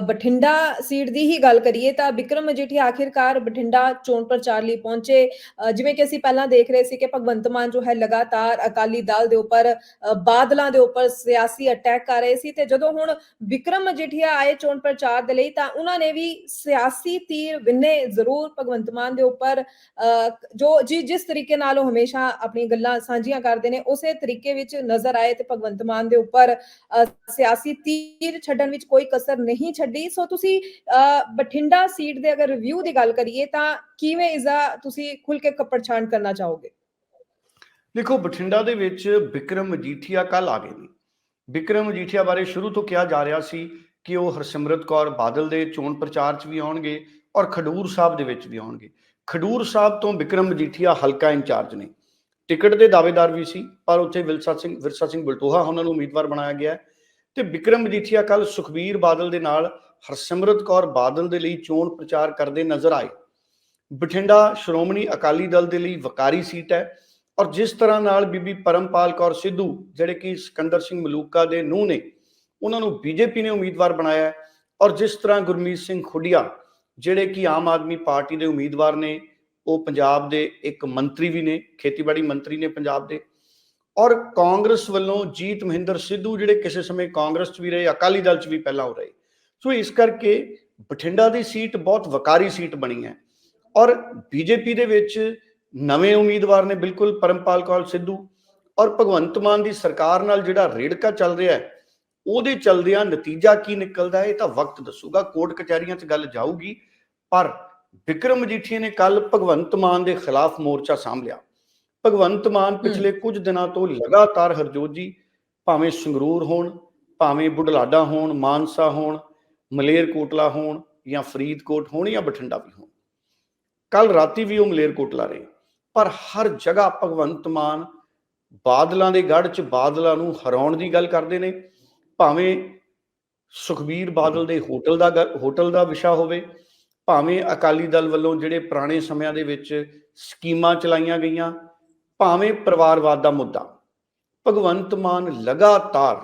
ਬਠਿੰਡਾ ਸੀਟ ਦੀ ਹੀ ਗੱਲ ਕਰੀਏ ਤਾਂ ਵਿਕਰਮ ਮਜੀਠੀਆ ਆਖਿਰਕਾਰ ਬਠਿੰਡਾ ਚੋਣ ਪ੍ਰਚਾਰ ਲਈ ਪਹੁੰਚੇ। ਜਿਵੇਂ ਕਿ ਅਸੀਂ ਪਹਿਲਾਂ ਦੇਖ ਰਹੇ ਸੀ ਕਿ ਭਗਵੰਤ ਮਾਨ ਜੋ ਹੈ ਲਗਾਤਾਰ ਅਕਾਲੀ ਦਲ ਦੇ ਉੱਪਰ ਬਾਦਲਾਂ ਦੇ ਉੱਪਰ ਸਿਆਸੀ ਅਟੈਕ ਕਰ ਰਹੇ ਸੀ ਤੇ ਜਦੋਂ ਹੁਣ ਵਿਕਰਮ ਮਜੀਠੀਆ ਆਏ ਚੋਣ ਪ੍ਰਚਾਰ ਦੇ ਲਈ ਤਾਂ ਉਹਨਾਂ ਨੇ ਵੀ ਸਿਆਸੀ ਤੀਰ ਵਿੰਨੇ ਜ਼ਰੂਰ ਭਗਵੰਤ ਮਾਨ ਦੇ ਉੱਪਰ ਅ, ਜੋ ਜੀ ਜਿਸ ਤਰੀਕੇ ਨਾਲ ਉਹ ਹਮੇਸ਼ਾ ਆਪਣੀ ਗੱਲਾਂ ਸਾਂਝੀਆਂ ਕਰਦੇ ਨੇ ਉਸੇ ਤਰੀਕੇ ਵਿੱਚ ਨਜ਼ਰ ਆਏ ਤੇ ਭਗਵੰਤ ਮਾਨ ਦੇ ਉੱਪਰ ਸਿਆਸੀ ਤੀਰ ਛੱਡਣ ਵਿੱਚ ਕੋਈ ਕਸਰ ਨਹੀਂ ਛੱਡੀ। ਸੋ ਤੁਸੀਂ ਬਠਿੰਡਾ ਸੀਟ ਦੇ ਅਗਰ ਰਿਵਿਊ ਦੀ ਗੱਲ ਕਰੀਏ ਤਾਂ ਕਿਵੇਂ ਇਸਦਾ ਤੁਸੀਂ ਖੁੱਲ ਕੇ ਕਪੜਛਾਣ ਕਰਨਾ ਚਾਹੋਗੇ? ਦੇਖੋ, ਬਠਿੰਡਾ ਦੇ ਵਿੱਚ ਵਿਕਰਮ ਮਜੀਠੀਆ ਕੱਲ ਆ ਗਏ ਨੇ। ਵਿਕਰਮ ਮਜੀਠੀਆ ਬਾਰੇ ਸ਼ੁਰੂ ਤੋਂ ਕਿਹਾ ਜਾ ਰਿਹਾ ਸੀ ਕਿ ਉਹ ਹਰਸਿਮਰਤ ਕੌਰ ਬਾਦਲ ਦੇ ਚੋਣ ਪ੍ਰਚਾਰ 'ਚ ਵੀ ਆਉਣਗੇ ਔਰ ਖਡੂਰ ਸਾਹਿਬ ਦੇ ਵਿੱਚ ਵੀ ਆਉਣਗੇ। ਖਡੂਰ ਸਾਹਿਬ ਤੋਂ ਵਿਕਰਮ ਮਜੀਠੀਆ ਹਲਕਾ ਇੰਚਾਰਜ ਨੇ। ਟਿਕਟ ਦੇ ਦਾਅਵੇਦਾਰ ਵੀ ਸੀ, ਪਰ ਉੱਥੇ ਵਿਲਸਾ ਸਿੰਘ, ਵਿਰਸਾ ਸਿੰਘ ਬਲਟੋਹਾ ਉਹਨਾਂ ਨੂੰ ਉਮੀਦਵਾਰ ਬਣਾਇਆ ਗਿਆ ਹੈ। ਤੇ ਵਿਕਰਮ ਮਜੀਠੀਆ ਕੱਲ ਸੁਖਬੀਰ ਬਾਦਲ ਦੇ ਨਾਲ ਹਰਸਿਮਰਤ ਕੌਰ ਬਾਦਲ ਦੇ ਲਈ ਚੋਣ ਪ੍ਰਚਾਰ ਕਰਦੇ ਨਜ਼ਰ ਆਏ ਬਠਿੰਡਾ ਸ਼੍ਰੋਮਣੀ ਅਕਾਲੀ ਦਲ ਦੇ ਲਈ ਵਕਾਰੀ ਸੀਟ ਹੈ ਔਰ ਜਿਸ ਤਰ੍ਹਾਂ ਨਾਲ ਬੀਬੀ ਪਰਮਪਾਲ ਕੌਰ ਸਿੱਧੂ, ਜਿਹੜੇ ਕਿ ਸਿਕੰਦਰ ਸਿੰਘ ਮਲੂਕਾ ਦੇ ਨੂੰਹ ਨੇ, ਉਹਨਾਂ ਨੂੰ ਬੀਜੇਪੀ ਨੇ ਉਮੀਦਵਾਰ ਬਣਾਇਆ ਔਰ ਜਿਸ ਤਰ੍ਹਾਂ ਗੁਰਮੀਤ ਸਿੰਘ ਖੁੱਡੀਆ, ਜਿਹੜੇ ਕਿ ਆਮ ਆਦਮੀ ਪਾਰਟੀ ਦੇ ਉਮੀਦਵਾਰ ਨੇ ਉਹ ਪੰਜਾਬ ਦੇ ਇੱਕ ਮੰਤਰੀ ਵੀ ਨੇ, ਖੇਤੀਬਾੜੀ ਮੰਤਰੀ ਨੇ ਪੰਜਾਬ ਦੇ। ਔਰ ਕਾਂਗਰਸ ਵੱਲੋਂ ਜੀਤ ਮਹਿੰਦਰ ਸਿੱਧੂ ਜਿਹੜੇ ਕਿਸੇ ਸਮੇਂ ਕਾਂਗਰਸ 'ਚ ਵੀ ਰਹੇ, ਅਕਾਲੀ ਦਲ 'ਚ ਵੀ ਪਹਿਲਾਂ ਹੋ ਰਹੇ। ਸੋ ਇਸ ਕਰਕੇ ਬਠਿੰਡਾ ਦੀ ਸੀਟ ਬਹੁਤ ਵਕਾਰੀ ਸੀਟ ਬਣੀ ਹੈ। ਔਰ ਬੀਜੇਪੀ ਦੇ ਵਿੱਚ ਨਵੇਂ ਉਮੀਦਵਾਰ ਨੇ ਬਿਲਕੁਲ ਪਰਮਪਾਲ ਕੌਰ ਸਿੱਧੂ। ਔਰ ਭਗਵੰਤ ਮਾਨ ਦੀ ਸਰਕਾਰ ਨਾਲ ਜਿਹੜਾ ਰੇੜਕਾ ਚੱਲ ਰਿਹਾ ਹੈ, ਉਹਦੇ ਚਲਦਿਆਂ ਨਤੀਜਾ ਕੀ ਨਿਕਲਦਾ ਹੈ ਇਹ ਤਾਂ ਵਕਤ ਦੱਸੂਗਾ, ਕੋਰਟ ਕਚਹਿਰੀਆਂ 'ਚ ਗੱਲ ਜਾਊਗੀ। ਪਰ ਵਿਕਰਮ ਮਜੀਠੀਆ ਨੇ ਕੱਲ ਭਗਵੰਤ ਮਾਨ ਦੇ ਖਿਲਾਫ ਮੋਰਚਾ ਸਾਂਭ ਲਿਆ। ਭਗਵੰਤ ਮਾਨ ਪਿਛਲੇ ਕੁਝ ਦਿਨਾਂ ਤੋਂ ਲਗਾਤਾਰ ਹਰਜੋਤ ਜੀ ਭਾਵੇਂ ਸੰਗਰੂਰ ਹੋਣ ਭਾਵੇਂ ਬੁਢਲਾਡਾ ਹੋਣ ਮਾਨਸਾ ਹੋਣ ਮਲੇਰਕੋਟਲਾ ਹੋਣ ਜਾਂ ਫਰੀਦਕੋਟ ਹੋਣ ਜਾਂ ਬਠਿੰਡਾ ਵੀ ਹੋਣ। ਕੱਲ ਰਾਤੀ ਵੀ ਉਹ ਮਲੇਰਕੋਟਲਾ ਰਹੇ। ਪਰ ਹਰ ਜਗ੍ਹਾ ਭਗਵੰਤ ਮਾਨ ਬਾਦਲਾਂ ਦੇ ਗੜ੍ਹ 'ਚ ਬਾਦਲਾਂ ਨੂੰ ਹਰਾਉਣ ਦੀ ਗੱਲ ਕਰਦੇ ਨੇ। ਭਾਵੇਂ ਸੁਖਬੀਰ ਬਾਦਲ ਦੇ ਹੋਟਲ ਦਾ ਹੋਟਲ ਦਾ ਵਿਸ਼ਾ ਹੋਵੇ ਭਾਵੇਂ ਅਕਾਲੀ ਦਲ ਵੱਲੋਂ ਜਿਹੜੇ ਪੁਰਾਣੇ ਸਮਿਆਂ ਦੇ ਵਿੱਚ ਸਕੀਮਾਂ ਚਲਾਈਆਂ ਗਈਆਂ, ਭਾਵੇਂ ਪਰਿਵਾਰਵਾਦ ਦਾ ਮੁੱਦਾ, ਭਗਵੰਤ ਮਾਨ ਲਗਾਤਾਰ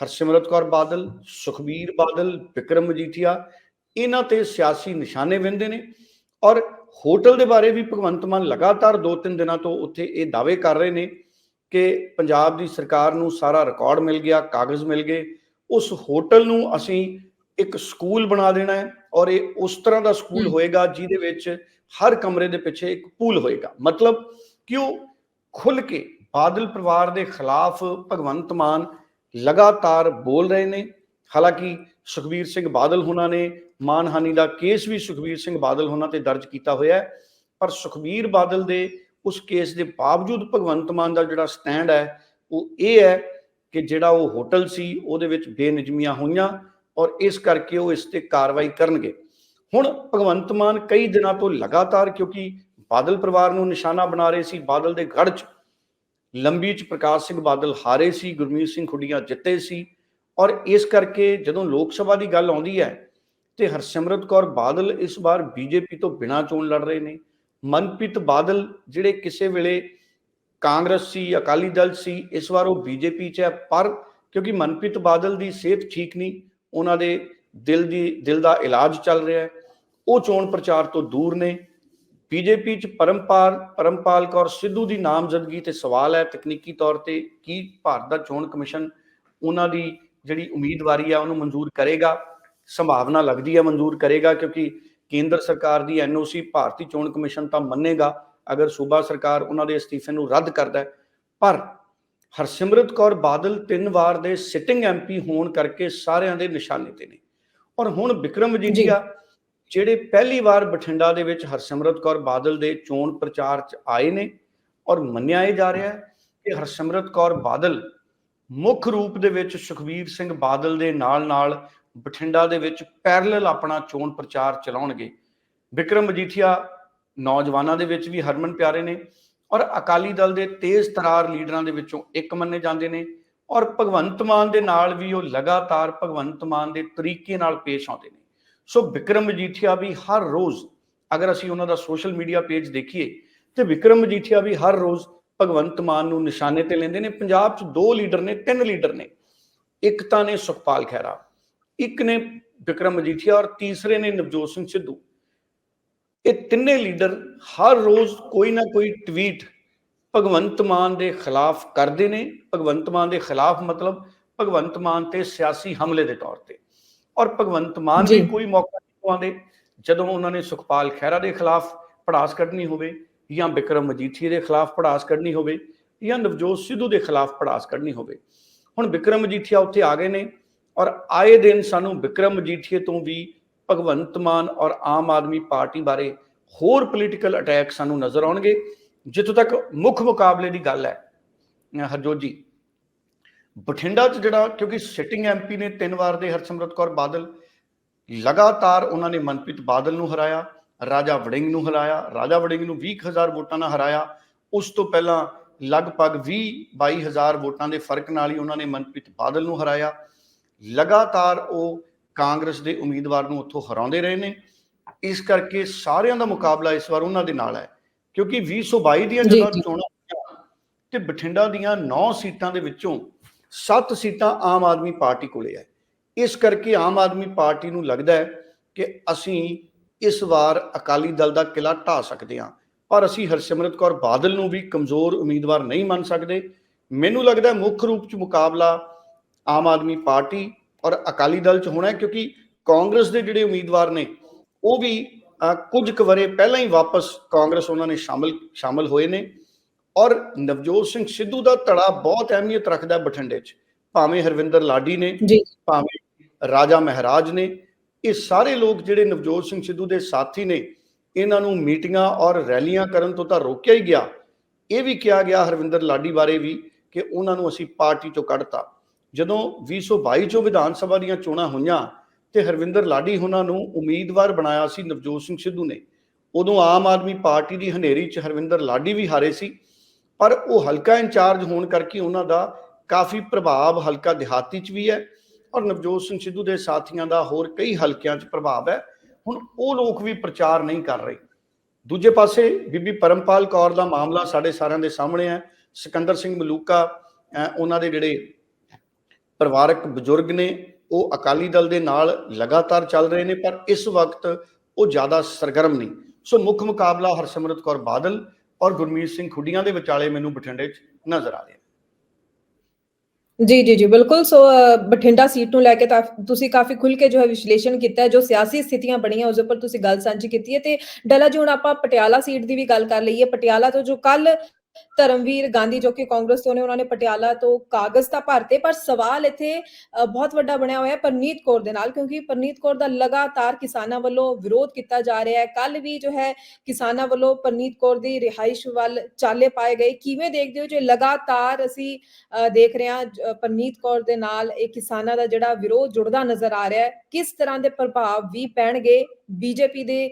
ਹਰਸਿਮਰਤ ਕੌਰ ਬਾਦਲ, ਸੁਖਬੀਰ ਬਾਦਲ, ਵਿਕਰਮ ਮਜੀਠੀਆ, ਇਹਨਾਂ ਤੇ ਸਿਆਸੀ ਨਿਸ਼ਾਨੇ ਵਿੰਦੇ ਨੇ ਔਰ ਹੋਟਲ ਦੇ ਬਾਰੇ ਵੀ ਭਗਵੰਤ ਮਾਨ ਲਗਾਤਾਰ 2-3 ਦਿਨਾਂ ਤੋਂ ਉੱਥੇ ਇਹ ਦਾਅਵੇ ਕਰ ਰਹੇ ਨੇ ਕਿ ਪੰਜਾਬ ਦੀ ਸਰਕਾਰ ਨੂੰ ਸਾਰਾ ਰਿਕਾਰਡ ਮਿਲ ਗਿਆ, ਕਾਗਜ਼ ਮਿਲ ਗਏ, ਉਸ ਹੋਟਲ ਨੂੰ ਅਸੀਂ ਇੱਕ ਸਕੂਲ ਬਣਾ ਦੇਣਾ ਹੈ। ਔਰ ਇਹ ਉਸ ਤਰ੍ਹਾਂ ਦਾ ਸਕੂਲ। ਹੋਏਗਾ ਜਿਹਦੇ ਵਿੱਚ ਹਰ ਕਮਰੇ ਦੇ ਪਿੱਛੇ ਇੱਕ ਪੂਲ ਹੋਏਗਾ। ਮਤਲਬ ਕਿ ਉਹ ਖੁੱਲ ਕੇ ਬਾਦਲ ਪਰਿਵਾਰ ਦੇ ਖਿਲਾਫ ਭਗਵੰਤ ਮਾਨ ਲਗਾਤਾਰ ਬੋਲ ਰਹੇ ਨੇ। ਹਾਲਾਂਕਿ ਸੁਖਬੀਰ ਸਿੰਘ ਬਾਦਲ ਹੁਣਾਂ ਨੇ ਮਾਨਹਾਨੀ ਦਾ ਕੇਸ ਵੀ ਸੁਖਬੀਰ ਸਿੰਘ ਬਾਦਲ ਹੁਣਾਂ ਤੇ ਦਰਜ ਕੀਤਾ ਹੋਇਆ ਹੈ। ਪਰ ਸੁਖਬੀਰ ਬਾਦਲ ਦੇ ਉਸ ਕੇਸ ਦੇ ਬਾਵਜੂਦ ਭਗਵੰਤ ਮਾਨ ਦਾ ਜਿਹੜਾ ਸਟੈਂਡ ਹੈ ਉਹ ਇਹ ਹੈ ਕਿ ਜਿਹੜਾ ਉਹ ਹੋਟਲ ਸੀ ਉਹਦੇ ਵਿੱਚ ਬੇਨਿਜਮੀਆਂ ਹੋਈਆਂ। ਔਰ ਇਸ ਕਰਕੇ ਉਹ ਇਸ ਤੇ ਕਾਰਵਾਈ ਕਰਨਗੇ। ਹੁਣ ਭਗਵੰਤ ਮਾਨ ਕਈ ਦਿਨਾਂ ਤੋਂ ਲਗਾਤਾਰ ਕਿਉਂਕਿ ਬਾਦਲ ਪਰਿਵਾਰ ਨੂੰ ਨਿਸ਼ਾਨਾ ਬਣਾ ਰਹੇ ਸੀ, ਬਾਦਲ ਦੇ ਗੜ੍ਹ 'ਚ ਲੰਬੀ 'ਚ ਪ੍ਰਕਾਸ਼ ਸਿੰਘ ਬਾਦਲ ਹਾਰੇ ਸੀ, ਗੁਰਮੀਤ ਸਿੰਘ ਖੁੱਡੀਆਂ ਜਿੱਤੇ ਸੀ ਔਰ ਇਸ ਕਰਕੇ ਜਦੋਂ ਲੋਕ ਸਭਾ ਦੀ ਗੱਲ ਆਉਂਦੀ ਹੈ ਤੇ ਹਰਸਿਮਰਤ ਕੌਰ ਬਾਦਲ ਇਸ ਵਾਰ ਬੀਜੇਪੀ ਤੋਂ ਬਿਨਾਂ ਚੋਣ ਲੜ ਰਹੇ ਨੇ। ਮਨਪ੍ਰੀਤ ਬਾਦਲ ਜਿਹੜੇ ਕਿਸੇ ਵੇਲੇ ਕਾਂਗਰਸ ਸੀ, ਅਕਾਲੀ ਦਲ ਸੀ, ਇਸ ਵਾਰ ਉਹ ਬੀਜੇਪੀ 'ਚ ਹੈ ਪਰ ਕਿਉਂਕਿ ਮਨਪ੍ਰੀਤ ਬਾਦਲ ਦੀ ਸਿਹਤ ਠੀਕ ਨਹੀਂ ਉਹਨਾਂ ਦੇ ਦਿਲ ਦੀ, ਦਿਲ ਦਾ ਇਲਾਜ ਚੱਲ ਰਿਹਾ ਹੈ। ਉਹ ਚੋਣ ਪ੍ਰਚਾਰ ਤੋਂ ਦੂਰ ਨੇ। ਬੀਜੇਪੀ 'ਚ ਪਰਮਪਾਲ ਪਰਮਪਾਲ ਕੌਰ ਸਿੱਧੂ ਦੀ ਨਾਮਜ਼ਦਗੀ ਤੇ ਸਵਾਲ ਹੈ ਤਕਨੀਕੀ ਤੌਰ ਤੇ ਕੀ ਭਾਰਤ ਦਾ ਚੋਣ ਕਮਿਸ਼ਨ ਉਹਨਾਂ ਦੀ ਜਿਹੜੀ ਉਮੀਦਵਾਰੀ ਆ ਉਹਨੂੰ ਮਨਜ਼ੂਰ ਕਰੇਗਾ। ਸੰਭਾਵਨਾ ਲੱਗਦੀ ਹੈ ਮਨਜ਼ੂਰ ਕਰੇਗਾ ਕਿਉਂਕਿ ਕੇਂਦਰ ਸਰਕਾਰ ਦੀ ਐਨਓਸੀ ਭਾਰਤੀ ਚੋਣ ਕਮਿਸ਼ਨ ਤਾਂ ਮੰਨੇਗਾ। ਅਗਰ ਸੂਬਾ ਸਰਕਾਰ ਉਹਨਾਂ ਦੇ ਅਸਤੀਫੇ ਨੂੰ ਰੱਦ ਕਰਦਾ ਪਰ ਹਰਸਿਮਰਤ ਕੌਰ ਬਾਦਲ ਤਿੰਨ ਵਾਰ ਦੇ ਸਿਟਿੰਗ ਐਮਪੀ ਹੋਣ ਕਰਕੇ ਸਾਰਿਆਂ ਦੇ ਨਿਸ਼ਾਨੇ ਤੇ ਨੇ। ਔਰ ਹੁਣ ਵਿਕਰਮ ਮਜੀਠੀਆ ਜਿਹੜੇ ਪਹਿਲੀ ਵਾਰ ਬਠਿੰਡਾ ਦੇ ਵਿੱਚ ਹਰਸਿਮਰਤ ਕੌਰ ਬਾਦਲ ਦੇ ਚੋਣ ਪ੍ਰਚਾਰ 'ਚ ਆਏ ਨੇ ਔਰ ਮੰਨਿਆ ਇਹ ਜਾ ਰਿਹਾ ਹੈ ਕਿ ਹਰਸਿਮਰਤ ਕੌਰ ਬਾਦਲ ਮੁੱਖ ਰੂਪ ਦੇ ਵਿੱਚ ਸੁਖਬੀਰ ਸਿੰਘ ਬਾਦਲ ਦੇ ਨਾਲ-ਨਾਲ ਬਠਿੰਡਾ ਦੇ ਵਿੱਚ ਪੈਰਲਲ ਆਪਣਾ ਚੋਣ ਪ੍ਰਚਾਰ ਚਲਾਉਣਗੇ। ਵਿਕਰਮ ਮਜੀਠੀਆ ਨੌਜਵਾਨਾਂ ਦੇ ਵਿੱਚ ਵੀ ਹਰਮਨ ਪਿਆਰੇ ਨੇ। ਔਰ ਅਕਾਲੀ ਦਲ ਦੇ ਤੇਜ਼ ਤਰਾਰ ਲੀਡਰਾਂ ਦੇ ਵਿੱਚੋਂ ਇੱਕ ਮੰਨੇ ਜਾਂਦੇ ਨੇ ਔਰ ਭਗਵੰਤ ਮਾਨ ਦੇ ਨਾਲ ਵੀ ਉਹ ਲਗਾਤਾਰ ਭਗਵੰਤ ਮਾਨ ਦੇ ਤਰੀਕੇ ਨਾਲ ਪੇਸ਼ ਆਉਂਦੇ ਨੇ। ਸੋ ਵਿਕਰਮ ਮਜੀਠੀਆ ਵੀ ਹਰ ਰੋਜ਼ ਅਗਰ ਅਸੀਂ ਉਹਨਾਂ ਦਾ ਸੋਸ਼ਲ ਮੀਡੀਆ ਪੇਜ ਦੇਖੀਏ ਤੇ ਵਿਕਰਮ ਮਜੀਠੀਆ ਵੀ ਹਰ ਰੋਜ਼ ਭਗਵੰਤ ਮਾਨ ਨੂੰ ਨਿਸ਼ਾਨੇ ਤੇ ਲੈਂਦੇ ਨੇ। ਪੰਜਾਬ 'ਚ ਦੋ ਲੀਡਰ ਨੇ, ਤਿੰਨ ਲੀਡਰ ਨੇ। ਇੱਕ ਤਾਂ ਨੇ ਸੁਖਪਾਲ ਖਹਿਰਾ, ਇੱਕ ਨੇ ਵਿਕਰਮ ਮਜੀਠੀਆ ਔਰ ਤੀਸਰੇ ਨੇ ਨਵਜੋਤ ਸਿੰਘ ਸਿੱਧੂ। ਇਹ ਤਿੰਨੇ ਲੀਡਰ ਹਰ ਰੋਜ਼ ਕੋਈ ਨਾ ਕੋਈ ਟਵੀਟ ਭਗਵੰਤ ਮਾਨ ਦੇ ਖਿਲਾਫ ਕਰਦੇ ਨੇ। ਭਗਵੰਤ ਮਾਨ ਦੇ ਖਿਲਾਫ ਮਤਲਬ ਭਗਵੰਤ ਮਾਨ ਤੇ ਸਿਆਸੀ ਹਮਲੇ ਦੇ ਤੌਰ ਤੇ। ਔਰ ਭਗਵੰਤ ਮਾਨ। ਵੀ ਕੋਈ ਮੌਕਾ ਨਹੀਂ ਪਵਾਉਂਦੇ ਜਦੋਂ ਉਹਨਾਂ ਨੇ ਸੁਖਪਾਲ ਖਹਿਰਾ ਦੇ ਖਿਲਾਫ ਪੜਾਸ ਕੱਢਣੀ ਹੋਵੇ ਜਾਂ ਵਿਕਰਮ ਮਜੀਠੀਆ ਦੇ ਖਿਲਾਫ ਪੜਾਸ ਕੱਢਣੀ ਹੋਵੇ ਜਾਂ ਨਵਜੋਤ ਸਿੱਧੂ ਦੇ ਖਿਲਾਫ ਪੜਾਸ ਕੱਢਣੀ ਹੋਵੇ। ਹੁਣ ਵਿਕਰਮ ਮਜੀਠੀਆ ਉੱਥੇ ਆ ਗਏ ਨੇ ਔਰ ਆਏ ਦਿਨ ਸਾਨੂੰ ਵਿਕਰਮ ਮਜੀਠੀਏ ਤੋਂ ਵੀ ਭਗਵੰਤ ਮਾਨ ਔਰ ਆਮ ਆਦਮੀ ਪਾਰਟੀ ਬਾਰੇ ਹੋਰ ਪੋਲੀਟੀਕਲ ਅਟੈਕ ਸਾਨੂੰ ਨਜ਼ਰ ਆਉਣਗੇ, ਜਿੱਥੋਂ ਤੱਕ ਮੁੱਖ ਮੁਕਾਬਲੇ ਦੀ ਗੱਲ ਹੈ। ਹਰਜੋਤ ਜੀ, ਬਠਿੰਡਾ 'ਚ ਜਿਹੜਾ, ਕਿਉਂਕਿ ਸਿਟਿੰਗ ਐਮਪੀ ਨੇ ਤਿੰਨ ਵਾਰ ਦੇ ਹਰਸਿਮਰਤ ਕੌਰ ਬਾਦਲ, ਲਗਾਤਾਰ ਉਹਨਾਂ ਨੇ ਮਨਪ੍ਰੀਤ ਬਾਦਲ ਨੂੰ ਹਰਾਇਆ, ਰਾਜਾ ਵੜਿੰਗ ਨੂੰ ਹਰਾਇਆ, ਰਾਜਾ ਵੜਿੰਗ ਨੂੰ 20000 ਵੋਟਾਂ ਨਾਲ ਹਰਾਇਆ, ਉਸ ਤੋਂ ਪਹਿਲਾਂ ਲਗਭਗ 20 22000 ਵੋਟਾਂ ਦੇ ਫ਼ਰਕ ਨਾਲ ਹੀ ਉਹਨਾਂ ਨੇ ਮਨਪ੍ਰੀਤ ਬਾਦਲ ਨੂੰ ਹਰਾਇਆ। ਲਗਾਤਾਰ ਉਹ ਕਾਂਗਰਸ ਦੇ ਉਮੀਦਵਾਰ ਨੂੰ ਉੱਥੋਂ ਹਰਾਉਂਦੇ ਰਹੇ ਨੇ। ਇਸ ਕਰਕੇ ਸਾਰਿਆਂ ਦਾ ਮੁਕਾਬਲਾ ਇਸ ਵਾਰ ਉਹਨਾਂ ਦੇ ਨਾਲ ਹੈ ਕਿਉਂਕਿ 2022 ਦੀਆਂ ਜਦੋਂ। ਚੋਣਾਂ ਹੋਈਆਂ ਤੇ ਬਠਿੰਡਾ ਦੀਆਂ 9 ਸੀਟਾਂ ਦੇ ਵਿੱਚੋਂ 7 ਸੀਟਾਂ ਆਮ ਆਦਮੀ ਪਾਰਟੀ ਕੋਲੇ ਹੈ ਇਸ ਕਰਕੇ ਆਮ ਆਦਮੀ ਪਾਰਟੀ ਨੂੰ ਲੱਗਦਾ ਹੈ ਕਿ ਅਸੀਂ ਇਸ ਵਾਰ ਅਕਾਲੀ ਦਲ ਦਾ ਕਿਲਾ ਢਾ ਸਕਦੇ ਹਾਂ ਪਰ ਅਸੀਂ ਹਰਸਿਮਰਤ ਕੌਰ ਬਾਦਲ ਨੂੰ ਵੀ ਕਮਜ਼ੋਰ ਉਮੀਦਵਾਰ ਨਹੀਂ ਮੰਨ ਸਕਦੇ। ਮੈਨੂੰ ਲੱਗਦਾ ਮੁੱਖ ਰੂਪ 'ਚ ਮੁਕਾਬਲਾ ਆਮ ਆਦਮੀ ਪਾਰਟੀ ਔਰ ਅਕਾਲੀ ਦਲ 'ਚ ਹੋਣਾ ਹੈ ਕਿਉਂਕਿ ਕਾਂਗਰਸ ਦੇ ਜਿਹੜੇ ਉਮੀਦਵਾਰ ਨੇ ਉਹ ਵੀ ਕੁਝ ਕੁ ਵਰੇ ਪਹਿਲਾਂ ਹੀ ਵਾਪਸ ਕਾਂਗਰਸ ਉਹਨਾਂ ਨੇ ਸ਼ਾਮਲ ਸ਼ਾਮਲ ਹੋਏ ਨੇ। ਔਰ ਨਵਜੋਤ ਸਿੰਘ ਸਿੱਧੂ ਦਾ ਧੜਾ ਬਹੁਤ ਅਹਿਮੀਅਤ ਰੱਖਦਾ ਬਠਿੰਡੇ 'ਚ। ਭਾਵੇਂ ਹਰਵਿੰਦਰ ਲਾਡੀ ਨੇ ਭਾਵੇਂ ਰਾਜਾ ਮਹਾਰਾਜ ਨੇ ਇਹ ਸਾਰੇ ਲੋਕ ਜਿਹੜੇ ਨਵਜੋਤ ਸਿੰਘ ਸਿੱਧੂ ਦੇ ਸਾਥੀ ਨੇ ਇਹਨਾਂ ਨੂੰ ਮੀਟਿੰਗਾਂ ਔਰ ਰੈਲੀਆਂ ਕਰਨ ਤੋਂ ਤਾਂ ਰੋਕਿਆ ਹੀ ਗਿਆ। ਇਹ ਵੀ ਕਿਹਾ ਗਿਆ ਹਰਵਿੰਦਰ ਲਾਡੀ ਬਾਰੇ ਵੀ ਕਿ ਉਹਨਾਂ ਨੂੰ ਅਸੀਂ ਪਾਰਟੀ ਚੋਂ ਕੱਢਤਾ। ਜਦੋਂ 2022 ਚੋਂ ਵਿਧਾਨ ਸਭਾ ਦੀਆਂ ਚੋਣਾਂ ਹੋਈਆਂ ਤੇ ਹਰਵਿੰਦਰ ਲਾਡੀ ਉਹਨਾਂ ਨੂੰ ਉਮੀਦਵਾਰ ਬਣਾਇਆ ਸੀ ਨਵਜੋਤ ਸਿੰਘ ਸਿੱਧੂ ਨੇ, ਉਦੋਂ ਆਮ ਆਦਮੀ ਪਾਰਟੀ ਦੀ ਹਨੇਰੀ 'ਚ ਹਰਵਿੰਦਰ ਲਾਡੀ ਵੀ ਹਾਰੇ ਸੀ, ਪਰ ਉਹ ਹਲਕਾ ਇੰਚਾਰਜ ਹੋਣ ਕਰਕੇ ਉਹਨਾਂ ਦਾ ਕਾਫੀ ਪ੍ਰਭਾਵ ਹਲਕਾ ਦਿਹਾਤੀ 'ਚ ਵੀ ਹੈ ਔਰ ਨਵਜੋਤ ਸਿੰਘ ਸਿੱਧੂ ਦੇ ਸਾਥੀਆਂ ਦਾ ਹੋਰ ਕਈ ਹਲਕਿਆਂ 'ਚ ਪ੍ਰਭਾਵ ਹੈ, ਹੁਣ ਉਹ ਲੋਕ ਵੀ ਪ੍ਰਚਾਰ ਨਹੀਂ ਕਰ ਰਹੇ। ਦੂਜੇ ਪਾਸੇ ਬੀਬੀ ਪਰਮਪਾਲ ਕੌਰ ਦਾ ਮਾਮਲਾ ਸਾਡੇ ਸਾਰਿਆਂ ਦੇ ਸਾਹਮਣੇ ਹੈ, ਸਿਕੰਦਰ ਸਿੰਘ ਮਲੂਕਾ ਉਹਨਾਂ ਦੇ ਜਿਹੜੇ ਪਰਿਵਾਰਕ ਬਜ਼ੁਰਗ ਨੇ, ਉਹ ਅਕਾਲੀ ਦਲ ਦੇ ਨਾਲ ਲਗਾਤਾਰ ਚੱਲ ਰਹੇ ਨੇ, ਪਰ ਇਸ ਵਕਤ ਉਹ ਜ਼ਿਆਦਾ ਸਰਗਰਮ ਨਹੀਂ। ਸੋ ਮੁੱਖ ਮੁਕਾਬਲਾ ਹਰਸਿਮਰਤ ਕੌਰ ਬਾਦਲ ਔਰ ਗੁਰਮੀਤ ਸਿੰਘ ਖੁੱਡੀਆਂ ਦੇ ਵਿਚਾਲੇ ਮੈਨੂੰ ਬਠਿੰਡੇ 'ਚ ਨਜ਼ਰ ਆ ਰਿਹਾ। ਜੀ ਜੀ ਜੀ, ਬਿਲਕੁਲ। ਸੋ ਬਠਿੰਡਾ ਸੀਟ ਨੂੰ ਲੈ ਕੇ ਤੁਸੀਂ ਕਾਫੀ ਖੁੱਲ ਕੇ ਜੋ ਹੈ ਵਿਸ਼ਲੇਸ਼ਣ ਕੀਤਾ ਜੋ ਸਿਆਸੀ ਸਥਿਤੀਆਂ ਬਣੀਆਂ, ਉਸ ਉੱਪਰ ਤੁਸੀਂ ਗੱਲ ਸਾਂਝੀ ਕੀਤੀ ਹੈ। ਤੇ ਡਲਾ ਜੀ, ਹੁਣ ਆਪਾਂ ਪਟਿਆਲਾ ਸੀਟ ਦੀ ਵੀ ਗੱਲ ਕਰ ਲਈਏ। ਪਟਿਆਲਾ ਤੋਂ ਜੋ ਕੱਲ ਧਰਮਵੀਰ ਗਾਂਧੀ ਜੋ ਕਿ ਕਾਂਗਰਸ ਤੋਂ ਨੇ ਉਹਨਾਂ ਨੇ ਪਟਿਆਲਾ ਤੋਂ ਕਾਗਜ਼ ਤਾਂ ਭਰਤੇ ਪਰ ਸਵਾਲ ਇੱਥੇ ਬਹੁਤ ਵੱਡਾ ਬਣਿਆ ਹੋਇਆ ਹੈ ਪਰਨੀਤ ਕੌਰ ਦੇ ਨਾਲ ਕਿਉਂਕਿ ਪਰਨੀਤ ਕੌਰ ਦਾ ਲਗਾਤਾਰ ਕਿਸਾਨਾਂ ਵੱਲੋਂ ਵਿਰੋਧ ਕੀਤਾ ਜਾ ਰਿਹਾ ਹੈ। ਕੱਲ ਵੀ ਜੋ ਹੈ ਕਿਸਾਨਾਂ ਵੱਲੋਂ ਪਰਨੀਤ ਕੌਰ ਦੀ ਰਿਹਾਇਸ਼ ਵੱਲ ਚਾਲੇ ਪਾਏ ਗਏ। ਕਿਵੇਂ ਦੇਖਦੇ ਹੋ ਜੇ ਲਗਾਤਾਰ ਅਸੀਂ ਅ, ਦੇਖ ਰਹੇ ਹਾਂ ਪਰਨੀਤ ਕੌਰ ਦੇ ਨਾਲ ਇਹ ਕਿਸਾਨਾਂ ਦਾ ਜਿਹੜਾ ਵਿਰੋਧ ਜੁੜਦਾ ਨਜ਼ਰ ਆ ਰਿਹਾ ਹੈ ਕਿਸ ਤਰ੍ਹਾਂ ਦੇ ਪ੍ਰਭਾਵ ਵੀ ਪੈਣਗੇ? ਬੀਜੇਪੀ ਦੇ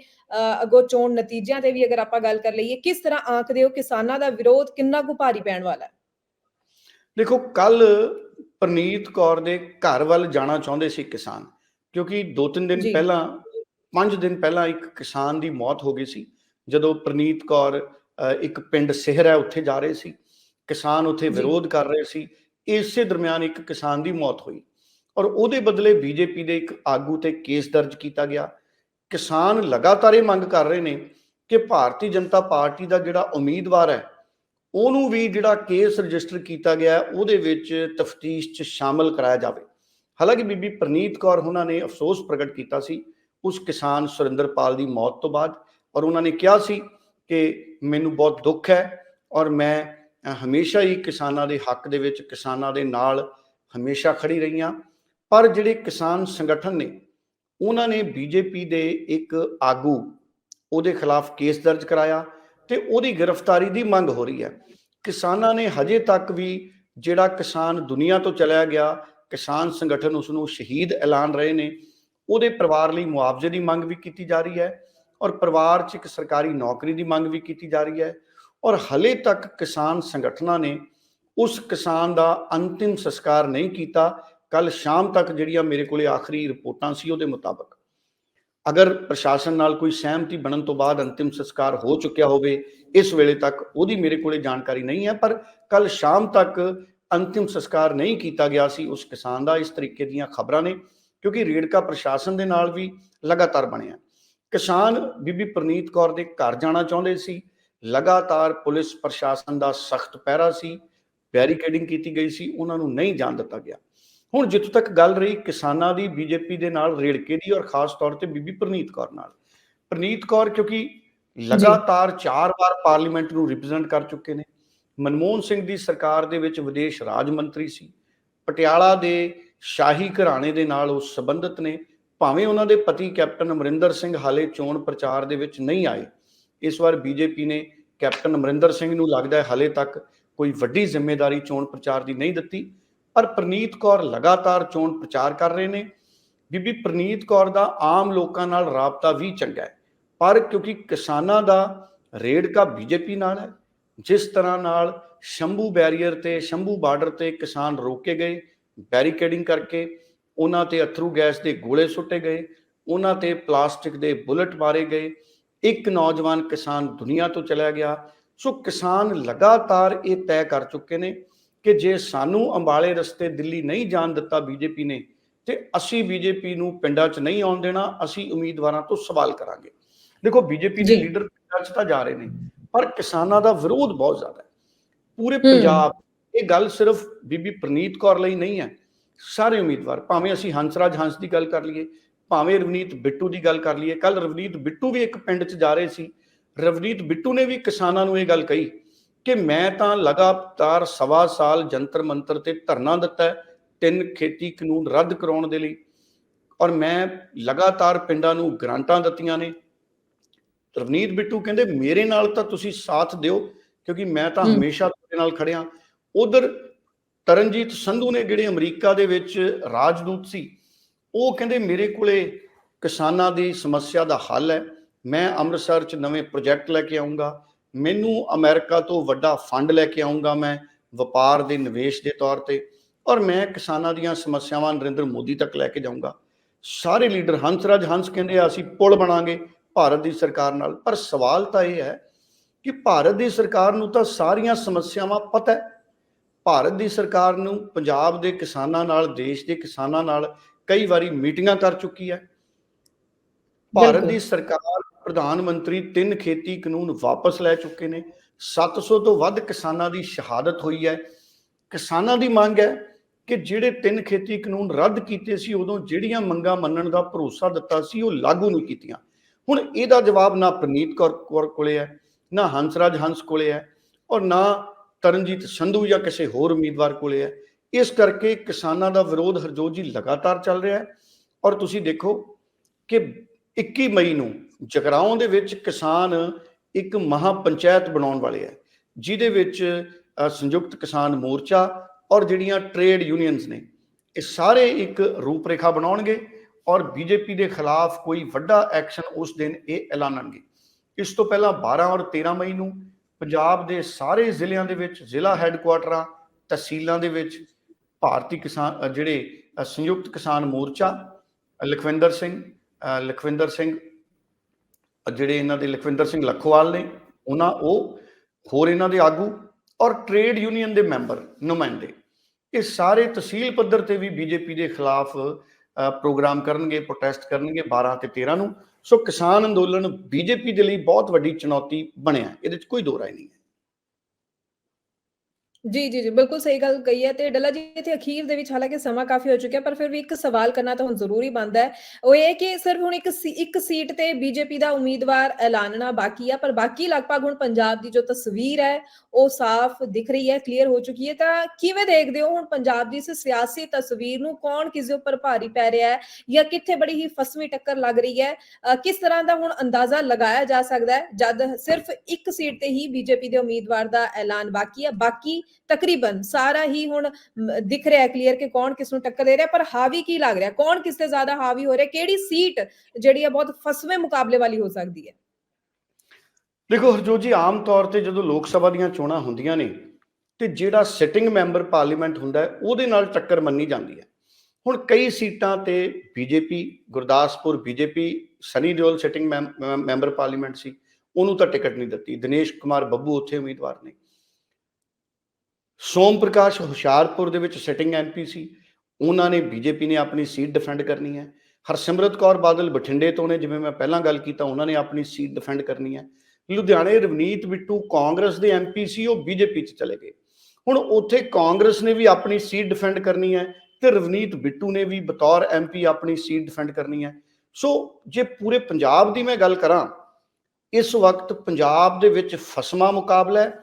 ਅੱਗੋਂ ਚੋਣ ਨਤੀਜਿਆਂ ਤੇ ਵੀ ਅਗਰ ਆਪਾਂ ਗੱਲ ਕਰ ਲਈਏ ਕਿਸ ਤਰ੍ਹਾਂ ਆਂਕਦੇ ਹੋ ਕਿਸਾਨਾਂ ਦਾ ਵਿਰੋਧ ਕਿੰਨਾ ਕੁ ਭਾਰੀ ਪੈਣ ਵਾਲਾ ਹੈ? ਦੇਖੋ ਕੱਲ ਪ੍ਰਨੀਤ ਕੌਰ ਦੇ ਘਰ ਵੱਲ ਜਾਣਾ ਚਾਹੁੰਦੇ ਸੀ ਕਿਸਾਨ ਕਿਉਂਕਿ 2-3 ਦਿਨ। ਪਹਿਲਾਂ 5 ਦਿਨ ਪਹਿਲਾਂ ਇੱਕ ਕਿਸਾਨ ਦੀ ਮੌਤ ਹੋ ਗਈ ਸੀ ਜਦੋਂ ਪ੍ਰਨੀਤ ਕੌਰ ਇੱਕ ਪਿੰਡ ਸਿਹਰ ਹੈ ਉੱਥੇ ਜਾ ਰਹੇ ਸੀ। ਕਿਸਾਨ ਉੱਥੇ। ਵਿਰੋਧ ਕਰ ਰਹੇ ਸੀ। ਇਸੇ ਦਰਮਿਆਨ ਇੱਕ ਕਿਸਾਨ ਦੀ ਮੌਤ ਹੋਈ। ਔਰ ਉਹਦੇ ਬਦਲੇ ਬੀਜੇਪੀ ਦੇ ਇੱਕ ਆਗੂ ਤੇ ਕੇਸ ਦਰਜ ਕੀਤਾ ਗਿਆ। ਕਿਸਾਨ ਲਗਾਤਾਰ ਇਹ ਮੰਗ ਕਰ ਰਹੇ ਨੇ ਕਿ ਭਾਰਤੀ ਜਨਤਾ ਪਾਰਟੀ ਦਾ ਜਿਹੜਾ ਉਮੀਦਵਾਰ ਹੈ, ਉਹਨੂੰ ਵੀ ਜਿਹੜਾ ਕੇਸ ਰਜਿਸਟਰ ਕੀਤਾ ਗਿਆ ਉਹਦੇ ਵਿੱਚ ਤਫਤੀਸ਼ 'ਚ ਸ਼ਾਮਲ ਕਰਾਇਆ ਜਾਵੇ। ਹਾਲਾਂਕਿ ਬੀਬੀ ਪ੍ਰਨੀਤ ਕੌਰ ਉਹਨਾਂ ਨੇ ਅਫਸੋਸ ਪ੍ਰਗਟ ਕੀਤਾ ਸੀ, ਉਸ ਕਿਸਾਨ ਸੁਰਿੰਦਰਪਾਲ ਦੀ ਮੌਤ ਤੋਂ ਬਾਅਦ ਔਰ ਉਹਨਾਂ ਨੇ ਕਿਹਾ ਸੀ ਕਿ ਮੈਨੂੰ ਬਹੁਤ ਦੁੱਖ ਹੈ ਔਰ ਮੈਂ ਹਮੇਸ਼ਾ ਹੀ ਕਿਸਾਨਾਂ ਦੇ ਹੱਕ ਦੇ ਵਿੱਚ ਕਿਸਾਨਾਂ ਦੇ ਨਾਲ ਹਮੇਸ਼ਾ ਖੜੀ ਰਹੀਆਂ ਪਰ ਜਿਹੜੇ ਕਿਸਾਨ ਸੰਗਠਨ ਨੇ ਉਹਨਾਂ ਨੇ ਬੀਜੇਪੀ ਦੇ ਇੱਕ ਆਗੂ ਉਹਦੇ ਖਿਲਾਫ ਕੇਸ ਦਰਜ ਕਰਾਇਆ ਤੇ ਉਹਦੀ ਗ੍ਰਿਫਤਾਰੀ ਦੀ ਮੰਗ ਹੋ ਰਹੀ ਹੈ। ਕਿਸਾਨਾਂ ਨੇ ਹਜੇ ਤੱਕ ਵੀ ਜਿਹੜਾ ਕਿਸਾਨ ਦੁਨੀਆ ਤੋਂ ਚਲਿਆ ਗਿਆ, ਕਿਸਾਨ ਸੰਗਠਨ ਉਸ ਨੂੰ ਸ਼ਹੀਦ ਐਲਾਨ ਰਹੇ ਨੇ, ਉਹਦੇ ਪਰਿਵਾਰ ਲਈ ਮੁਆਵਜ਼ੇ ਦੀ ਮੰਗ ਵੀ ਕੀਤੀ ਜਾ ਰਹੀ ਹੈ ਔਰ ਪਰਿਵਾਰ 'ਚ ਇੱਕ ਸਰਕਾਰੀ ਨੌਕਰੀ ਦੀ ਮੰਗ ਵੀ ਕੀਤੀ ਜਾ ਰਹੀ ਹੈ ਔਰ ਹਲੇ ਤੱਕ ਕਿਸਾਨ ਸੰਗਠਨਾਂ ਨੇ ਉਸ ਕਿਸਾਨ ਦਾ ਅੰਤਿਮ ਸੰਸਕਾਰ ਨਹੀਂ ਕੀਤਾ ਕੱਲ ਸ਼ਾਮ ਤੱਕ ਜਿਹੜੀਆਂ ਮੇਰੇ ਕੋਲੇ ਆਖਰੀ ਰਿਪੋਰਟਾਂ ਸੀ ਉਹਦੇ ਮੁਤਾਬਕ ਅਗਰ ਪ੍ਰਸ਼ਾਸਨ ਨਾਲ ਕੋਈ ਸਹਿਮਤੀ ਬਣਨ ਤੋਂ ਬਾਅਦ ਅੰਤਿਮ ਸੰਸਕਾਰ ਹੋ ਚੁੱਕਿਆ ਹੋਵੇ, ਇਸ ਵੇਲੇ ਤੱਕ ਉਹਦੀ ਮੇਰੇ ਕੋਲੇ ਜਾਣਕਾਰੀ ਨਹੀਂ ਹੈ, ਪਰ ਕੱਲ ਸ਼ਾਮ ਤੱਕ ਅੰਤਿਮ ਸੰਸਕਾਰ ਨਹੀਂ ਕੀਤਾ ਗਿਆ ਸੀ, ਉਸ ਕਿਸਾਨ ਦਾ ਇਸ ਤਰੀਕੇ ਦੀਆਂ ਖਬਰਾਂ ਨੇ, ਕਿਉਂਕਿ ਰੇੜਕਾ ਪ੍ਰਸ਼ਾਸਨ ਦੇ ਨਾਲ ਵੀ ਲਗਾਤਾਰ ਬਣਿਆ ਕਿਸਾਨ ਬੀਬੀ ਪ੍ਰਨੀਤ ਕੌਰ ਦੇ ਘਰ ਜਾਣਾ ਚਾਹੁੰਦੇ ਸੀ, ਲਗਾਤਾਰ ਪੁਲਿਸ ਪ੍ਰਸ਼ਾਸਨ ਦਾ ਸਖਤ ਪਹਿਰਾ ਸੀ, ਬੈਰੀਕੇਡਿੰਗ ਕੀਤੀ ਗਈ ਸੀ, ਉਹਨਾਂ ਨੂੰ ਨਹੀਂ ਜਾਣ ਦਿੱਤਾ ਗਿਆ। ਹੁਣ ਜਿੱਥੋਂ ਤੱਕ ਗੱਲ ਰਹੀ ਕਿਸਾਨਾਂ ਦੀ ਬੀਜੇਪੀ ਦੇ ਨਾਲ ਰੇੜਕੇ ਦੀ ਔਰ ਖਾਸ ਤੌਰ ਤੇ ਬੀਬੀ ਪ੍ਰਨੀਤ ਕੌਰ ਨਾਲ। ਪ੍ਰਨੀਤ ਕੌਰ ਕਿਉਂਕਿ ਲਗਾਤਾਰ ਚਾਰ ਵਾਰ ਪਾਰਲੀਮੈਂਟ ਨੂੰ ਰਿਪਰੈਜ਼ੈਂਟ ਕਰ ਚੁੱਕੇ ਨੇ। ਮਨਮੋਹਨ ਸਿੰਘ ਦੀ ਸਰਕਾਰ ਦੇ ਵਿੱਚ ਵਿਦੇਸ਼ ਰਾਜ ਮੰਤਰੀ ਸੀ। ਪਟਿਆਲਾ ਦੇ ਸ਼ਾਹੀ ਘਰਾਣੇ ਦੇ ਨਾਲ ਉਹ ਸੰਬੰਧਿਤ ਨੇ। ਭਾਵੇਂ ਉਹਨਾਂ ਦੇ ਪਤੀ ਕੈਪਟਨ ਅਮਰਿੰਦਰ ਸਿੰਘ ਹਾਲੇ ਚੋਣ ਪ੍ਰਚਾਰ ਦੇ ਵਿੱਚ ਨਹੀਂ ਆਏ। ਇਸ ਵਾਰ ਬੀਜੇਪੀ ਨੇ ਕੈਪਟਨ ਅਮਰਿੰਦਰ ਸਿੰਘ ਨੂੰ ਲੱਗਦਾ ਹੈ ਹਾਲੇ ਤੱਕ ਕੋਈ ਵੱਡੀ ਜ਼ਿੰਮੇਵਾਰੀ ਚੋਣ ਪ੍ਰਚਾਰ ਦੀ ਨਹੀਂ ਦਿੱਤੀ। ਪਰ ਪ੍ਰਨੀਤ ਕੌਰ ਲਗਾਤਾਰ ਚੋਣ ਪ੍ਰਚਾਰ ਕਰ ਰਹੇ ਨੇ। ਬੀਬੀ ਪ੍ਰਨੀਤ ਕੌਰ ਦਾ ਆਮ ਲੋਕਾਂ ਨਾਲ ਰਾਬਤਾ ਵੀ ਚੰਗਾ ਹੈ। ਪਰ ਕਿਉਂਕਿ ਕਿਸਾਨਾਂ ਦਾ ਰੇੜਕਾ ਬੀਜੇਪੀ ਨਾਲ ਹੈ, ਜਿਸ ਤਰ੍ਹਾਂ ਨਾਲ ਸ਼ੰਭੂ ਬੈਰੀਅਰ ਤੇ ਸ਼ੰਭੂ ਬਾਰਡਰ ਤੇ ਕਿਸਾਨ ਰੋਕੇ ਗਏ, ਬੈਰੀਕੇਡਿੰਗ ਕਰਕੇ ਉਹਨਾਂ ਤੇ ਅਥਰੂ ਗੈਸ ਦੇ ਗੋਲੇ ਸੁੱਟੇ ਗਏ, ਉਹਨਾਂ ਤੇ ਪਲਾਸਟਿਕ ਦੇ ਬੁਲਟ ਮਾਰੇ ਗਏ। ਇੱਕ ਨੌਜਵਾਨ ਕਿਸਾਨ ਦੁਨੀਆ ਤੋਂ ਚਲਾ ਗਿਆ। ਸੋ ਕਿਸਾਨ ਲਗਾਤਾਰ ਇਹ ਤੈਅ ਕਰ ਚੁੱਕੇ ਨੇ ਕਿ ਜੇ ਸਾਨੂੰ ਅੰਬਾਲੇ ਰਸਤੇ ਦਿੱਲੀ ਨਹੀਂ ਜਾਣ ਦਿੱਤਾ ਬੀਜੇਪੀ ਨੇ ਤੇ ਅਸੀਂ ਬੀਜੇਪੀ ਨੂੰ ਪਿੰਡਾਂ 'ਚ ਨਹੀਂ ਆਉਣ ਦੇਣਾ ਅਸੀਂ ਉਮੀਦਵਾਰਾਂ ਤੋਂ ਸਵਾਲ ਕਰਾਂਗੇ। ਦੇਖੋ ਬੀਜੇਪੀ ਦੇ। ਲੀਡਰ ਪਿੰਡਾਂ 'ਚ ਤਾਂ ਜਾ ਰਹੇ ਨੇ ਪਰ ਕਿਸਾਨਾਂ ਦਾ ਵਿਰੋਧ ਬਹੁਤ ਜ਼ਿਆਦਾ ਹੈ। ਪੂਰੇ ਪੰਜਾਬ ਇਹ ਗੱਲ ਸਿਰਫ ਬੀਬੀ ਪ੍ਰਨੀਤ ਕੌਰ ਲਈ ਨਹੀਂ ਹੈ। ਸਾਰੇ ਉਮੀਦਵਾਰ ਭਾਵੇਂ ਅਸੀਂ ਹੰਸਰਾਜ ਹੰਸ ਦੀ ਗੱਲ ਕਰ ਲਈਏ ਭਾਵੇਂ ਰਵਨੀਤ ਬਿੱਟੂ ਦੀ ਗੱਲ ਕਰ ਲਈਏ ਕੱਲ ਰਵਨੀਤ ਬਿੱਟੂ ਵੀ ਇੱਕ ਪਿੰਡ 'ਚ ਜਾ ਰਹੇ ਸੀ। ਰਵਨੀਤ ਬਿੱਟੂ ਨੇ ਵੀ ਕਿਸਾਨਾਂ ਨੂੰ ਇਹ ਗੱਲ ਕਹੀ ਕਿ ਮੈਂ ਤਾਂ ਲਗਾਤਾਰ ਸਵਾ ਸਾਲ ਜੰਤਰ ਮੰਤਰ ਤੇ ਧਰਨਾ ਦਿੱਤਾ ਹੈ ਤਿੰਨ ਖੇਤੀ ਕਾਨੂੰਨ ਰੱਦ ਕਰਾਉਣ ਦੇ ਲਈ। ਔਰ ਮੈਂ ਲਗਾਤਾਰ ਪਿੰਡਾਂ ਨੂੰ ਗ੍ਰਾਂਟਾਂ ਦਿੱਤੀਆਂ ਨੇ। ਰਵਨੀਤ ਬਿੱਟੂ ਕਹਿੰਦੇ ਮੇਰੇ ਨਾਲ ਤਾਂ ਤੁਸੀਂ ਸਾਥ ਦਿਓ ਕਿਉਂਕਿ ਮੈਂ ਤਾਂ ਹਮ। ਹਮੇਸ਼ਾ ਤੁਹਾਡੇ ਨਾਲ ਖੜਿਆ। ਉਧਰ ਤਰਨਜੀਤ ਸੰਧੂ ਨੇ ਜਿਹੜੇ ਅਮਰੀਕਾ ਦੇ ਵਿੱਚ ਰਾਜਦੂਤ ਸੀ ਉਹ ਕਹਿੰਦੇ ਮੇਰੇ ਕੋਲੇ ਕਿਸਾਨਾਂ ਦੀ ਸਮੱਸਿਆ ਦਾ ਹੱਲ ਹੈ। ਮੈਂ ਅੰਮ੍ਰਿਤਸਰ 'ਚ ਨਵੇਂ ਪ੍ਰੋਜੈਕਟ ਲੈ ਕੇ ਆਉਂਗਾ ਮੈਨੂੰ ਅਮਰੀਕਾ ਤੋਂ ਵੱਡਾ ਫੰਡ ਲੈ ਕੇ ਆਉਂਗਾ ਮੈਂ ਵਪਾਰ ਦੇ ਨਿਵੇਸ਼ ਦੇ ਤੌਰ ਤੇ ਔਰ ਮੈਂ ਕਿਸਾਨਾਂ ਦੀਆਂ ਸਮੱਸਿਆਵਾਂ ਨਰਿੰਦਰ ਮੋਦੀ ਤੱਕ ਲੈ ਕੇ ਜਾਊਂਗਾ। ਸਾਰੇ ਲੀਡਰ ਹੰਸਰਾਜ ਹੰਸ ਕਹਿੰਦੇ ਆ ਅਸੀਂ ਪੁਲ ਬਣਾਂਗੇ ਭਾਰਤ ਦੀ ਸਰਕਾਰ ਨਾਲ। ਪਰ ਸਵਾਲ ਤਾਂ ਇਹ ਹੈ ਕਿ ਭਾਰਤ ਦੀ ਸਰਕਾਰ ਨੂੰ ਤਾਂ ਸਾਰੀਆਂ ਸਮੱਸਿਆਵਾਂ ਪਤਾ ਹੈ। ਭਾਰਤ ਦੀ ਸਰਕਾਰ ਨੂੰ ਪੰਜਾਬ ਦੇ ਕਿਸਾਨਾਂ ਨਾਲ ਦੇਸ਼ ਦੇ ਕਿਸਾਨਾਂ ਨਾਲ ਕਈ ਵਾਰੀ ਮੀਟਿੰਗਾਂ ਕਰ ਚੁੱਕੀ ਹੈ। ਭਾਰਤ। ਦੀ ਸਰਕਾਰ ਪ੍ਰਧਾਨ ਮੰਤਰੀ ਤਿੰਨ ਖੇਤੀ ਕਾਨੂੰਨ ਵਾਪਸ ਲੈ ਚੁੱਕੇ ਨੇ। 700 ਤੋਂ ਵੱਧ ਕਿਸਾਨਾਂ ਦੀ ਸ਼ਹਾਦਤ ਹੋਈ ਹੈ। ਕਿਸਾਨਾਂ ਦੀ ਮੰਗ ਹੈ ਕਿ ਜਿਹੜੇ ਤਿੰਨ ਖੇਤੀ ਕਾਨੂੰਨ ਰੱਦ ਕੀਤੇ ਸੀ, ਉਦੋਂ ਜਿਹੜੀਆਂ ਮੰਗਾਂ ਮੰਨਣ ਦਾ ਭਰੋਸਾ ਦਿੱਤਾ ਸੀ, ਉਹ ਲਾਗੂ ਨਹੀਂ ਕੀਤੀਆਂ। ਹੁਣ ਇਹਦਾ ਜਵਾਬ ਨਾ ਪ੍ਰਨੀਤ ਕੌਰ ਕੌਰ ਕੋਲੇ ਹੈ, ਨਾ ਹੰਸਰਾਜ ਹੰਸ ਕੋਲੇ ਹੈ ਔਰ ਨਾ ਤਰਨਜੀਤ ਸੰਧੂ ਜਾਂ ਕਿਸੇ ਹੋਰ ਉਮੀਦਵਾਰ ਕੋਲੇ ਹੈ। ਇਸ ਕਰਕੇ ਕਿਸਾਨਾਂ ਦਾ ਵਿਰੋਧ ਹਰਜੋਤ ਜੀ ਲਗਾਤਾਰ ਚੱਲ ਰਿਹਾ ਹੈ। ਔਰ ਤੁਸੀਂ ਦੇਖੋ ਕਿ 21 ਮਈ ਨੂੰ ਜਗਰਾਉਂ ਦੇ ਵਿੱਚ ਕਿਸਾਨ ਇੱਕ ਮਹਾ ਪੰਚਾਇਤ ਬਣਾਉਣ ਵਾਲੇ ਹੈ, ਜਿਹਦੇ ਵਿੱਚ ਸੰਯੁਕਤ ਕਿਸਾਨ ਮੋਰਚਾ ਔਰ ਜਿਹੜੀਆਂ ਟ੍ਰੇਡ ਯੂਨੀਅਨਸ ਨੇ, ਇਹ ਸਾਰੇ ਇੱਕ ਰੂਪਰੇਖਾ ਬਣਾਉਣਗੇ ਔਰ ਬੀਜੇਪੀ ਦੇ ਖਿਲਾਫ ਕੋਈ ਵੱਡਾ ਐਕਸ਼ਨ ਉਸ ਦਿਨ ਇਹ ਐਲਾਨਣਗੇ। ਇਸ ਤੋਂ ਪਹਿਲਾਂ 12 ਔਰ 13 ਮਈ ਨੂੰ ਪੰਜਾਬ ਦੇ ਸਾਰੇ ਜ਼ਿਲ੍ਹਿਆਂ ਦੇ ਵਿੱਚ ਜ਼ਿਲ੍ਹਾ ਹੈੱਡਕੁਆਟਰਾਂ ਤਹਿਸੀਲਾਂ ਦੇ ਵਿੱਚ ਭਾਰਤੀ ਕਿਸਾਨ ਜਿਹੜੇ ਸੰਯੁਕਤ ਕਿਸਾਨ ਮੋਰਚਾ ਲਖਵਿੰਦਰ ਸਿੰਘ ਲਖਵਿੰਦਰ ਸਿੰਘ, ਜਿਹੜੇ ਇਹਨਾਂ ਦੇ ਲਖਵਿੰਦਰ ਸਿੰਘ ਲਖੋਵਾਲ ਨੇ, ਉਹਨਾਂ, ਉਹ ਹੋਰ ਇਹਨਾਂ ਦੇ ਆਗੂ ਔਰ ਟ੍ਰੇਡ ਯੂਨੀਅਨ ਦੇ ਮੈਂਬਰ ਨੁਮਾਇੰਦੇ। ਇਹ ਸਾਰੇ ਤਹਿਸੀਲ ਪੱਧਰ ਤੇ ਵੀ ਬੀਜੇਪੀ ਦੇ ਖਿਲਾਫ ਪ੍ਰੋਗਰਾਮ ਕਰਨਗੇ ਪ੍ਰੋਟੈਸਟ ਕਰਨਗੇ 12 ਤੇ 13 ਨੂੰ। ਸੋ ਕਿਸਾਨ ਅੰਦੋਲਨ ਬੀਜੇਪੀ ਦੇ ਲਈ ਬਹੁਤ ਵੱਡੀ ਚੁਣੌਤੀ ਬਣਿਆ। ਇਹਦੇ ਵਿੱਚ ਕੋਈ ਦੋ ਰਾਏ ਨਹੀਂ ਹੈ। ਜੀ ਜੀ ਜੀ ਬਿਲਕੁਲ ਸਹੀ ਗੱਲ ਕਹੀ ਹੈ ਤੇ ਡੱਲਾ ਜੀ ਇੱਥੇ ਅਖੀਰ ਦੇ ਵਿੱਚ ਹਾਲਾਂਕਿ ਸਮਾਂ ਕਾਫੀ ਹੋ ਚੁੱਕਿਆ ਪਰ ਫਿਰ ਵੀ ਇੱਕ ਸਵਾਲ ਕਰਨਾ ਤਾਂ ਹੁਣ ਜ਼ਰੂਰੀ ਬਣਦਾ ਹੈ। ਉਹ ਇਹ ਕਿ ਸਿਰਫ ਹੁਣ ਇੱਕ ਸੀ- ਇੱਕ ਸੀਟ ਤੇ ਬੀਜੇਪੀ ਦਾ ਉਮੀਦਵਾਰ ਐਲਾਨਣਾ ਬਾਕੀ ਆ ਪਰ ਬਾਕੀ ਲਗਭਗ ਹੁਣ ਪੰਜਾਬ ਦੀ ਜੋ ਤਸਵੀਰ ਹੈ ਉਹ ਸਾਫ਼ ਦਿਖ ਰਹੀ ਹੈ ਕਲੀਅਰ ਹੋ ਚੁੱਕੀ ਹੈ। ਤਾਂ ਕਿਵੇਂ ਦੇਖਦੇ ਹੋ ਹੁਣ ਪੰਜਾਬ ਦੀ ਇਸ ਸਿਆਸੀ ਤਸਵੀਰ ਨੂੰ? ਕੌਣ ਕਿਸ ਉੱਪਰ ਭਾਰੀ ਪੈ ਰਿਹਾ ਹੈ ਜਾਂ ਕਿੱਥੇ ਬੜੀ ਹੀ ਫਸਵੀਂ ਟੱਕਰ ਲੱਗ ਰਹੀ ਹੈ? ਅ, ਕਿਸ ਤਰ੍ਹਾਂ ਦਾ ਹੁਣ ਅੰਦਾਜ਼ਾ ਲਗਾਇਆ ਜਾ ਸਕਦਾ ਹੈ ਜਦ ਸਿਰਫ ਇੱਕ ਸੀਟ ਤੇ ਹੀ ਬੀਜੇਪੀ ਦੇ ਉਮੀਦਵਾਰ ਦਾ ਐਲਾਨ ਬਾਕੀ ਹੈ ਬਾਕੀ ਤਕਰੀਬਨ ਸਾਰਾ ਹੀ ਹੁਣ ਦਿਖ ਰਿਹਾ ਕਲੀਅਰ ਕਿ ਕੌਣ ਕਿਸ ਨੂੰ ਟੱਕਰ ਦੇ ਰਿਹਾ, ਪਰ ਹਾਵੀ ਕੀ ਲੱਗ ਰਿਹਾ? ਕੌਣ ਕਿਸ ਤੇ ਜ਼ਿਆਦਾ ਹਾਵੀ ਹੋ ਰਿਹਾ? ਕਿਹੜੀ ਸੀਟ ਜਿਹੜੀ ਹੈ ਬਹੁਤ ਫਸਵੇਂ ਮੁਕਾਬਲੇ ਵਾਲੀ ਹੋ ਸਕਦੀ ਹੈ? ਦੇਖੋ ਹਰਜੋਤ ਜੀ, ਆਮ ਤੌਰ ਤੇ ਜਦੋਂ ਲੋਕ ਸਭਾ ਦੀਆਂ ਚੋਣਾਂ ਹੁੰਦੀਆਂ ਨੇ, ਤੇ ਜਿਹੜਾ ਸਿਟਿੰਗ ਮੈਂਬਰ ਪਾਰਲੀਮੈਂਟ ਹੁੰਦਾ ਉਹਦੇ ਨਾਲ ਟੱਕਰ ਮੰਨੀ ਜਾਂਦੀ ਹੈ। ਹੁਣ ਕਈ ਸੀਟਾਂ ਤੇ BJP Gurdaspur BJP Sunny Deol sitting member parliament ਸੀ, ਉਹਨੂੰ ਤਾਂ ਟਿਕਟ ਨਹੀਂ ਦਿੱਤੀ। ਦਿਨੇਸ਼ ਕੁਮਾਰ ਬੱਬੂ ਉੱਥੇ ਉਮੀਦਵਾਰ ਨੇ। ਸੋਮ ਪ੍ਰਕਾਸ਼ ਹੁਸ਼ਿਆਰਪੁਰ ਦੇ ਵਿੱਚ ਸਿਟਿੰਗ ਐਮਪੀ ਸੀ। ਉਹਨਾਂ ਨੇ ਬੀਜੇਪੀ ਨੇ ਆਪਣੀ ਸੀਟ ਡਿਫੈਂਡ ਕਰਨੀ ਹੈ। ਹਰਸਿਮਰਤ ਕੌਰ ਬਾਦਲ ਬਠਿੰਡੇ ਤੋਂ ਨੇ, ਜਿਵੇਂ ਮੈਂ ਪਹਿਲਾਂ ਗੱਲ ਕੀਤਾ, ਉਹਨਾਂ ਨੇ ਆਪਣੀ ਸੀਟ ਡਿਫੈਂਡ ਕਰਨੀ ਹੈ। ਲੁਧਿਆਣੇ ਰਵਨੀਤ ਬਿੱਟੂ ਕਾਂਗਰਸ ਦੇ ਐਮਪੀ ਸੀ, ਉਹ ਬੀਜੇਪੀ 'ਚ ਚਲੇ ਗਏ। ਹੁਣ ਉੱਥੇ ਕਾਂਗਰਸ ਨੇ ਵੀ ਆਪਣੀ ਸੀਟ ਡਿਫੈਂਡ ਕਰਨੀ ਹੈ ਤੇ ਰਵਨੀਤ ਬਿੱਟੂ ਨੇ ਵੀ ਬਤੌਰ ਐਮਪੀ ਆਪਣੀ ਸੀਟ ਡਿਫੈਂਡ ਕਰਨੀ ਹੈ। ਸੋ ਜੇ ਪੂਰੇ ਪੰਜਾਬ ਦੀ ਮੈਂ ਗੱਲ ਕਰਾਂ, ਇਸ ਵਕਤ ਪੰਜਾਬ ਦੇ ਵਿੱਚ ਫਸਮਾ ਮੁਕਾਬਲਾ ਹੈ।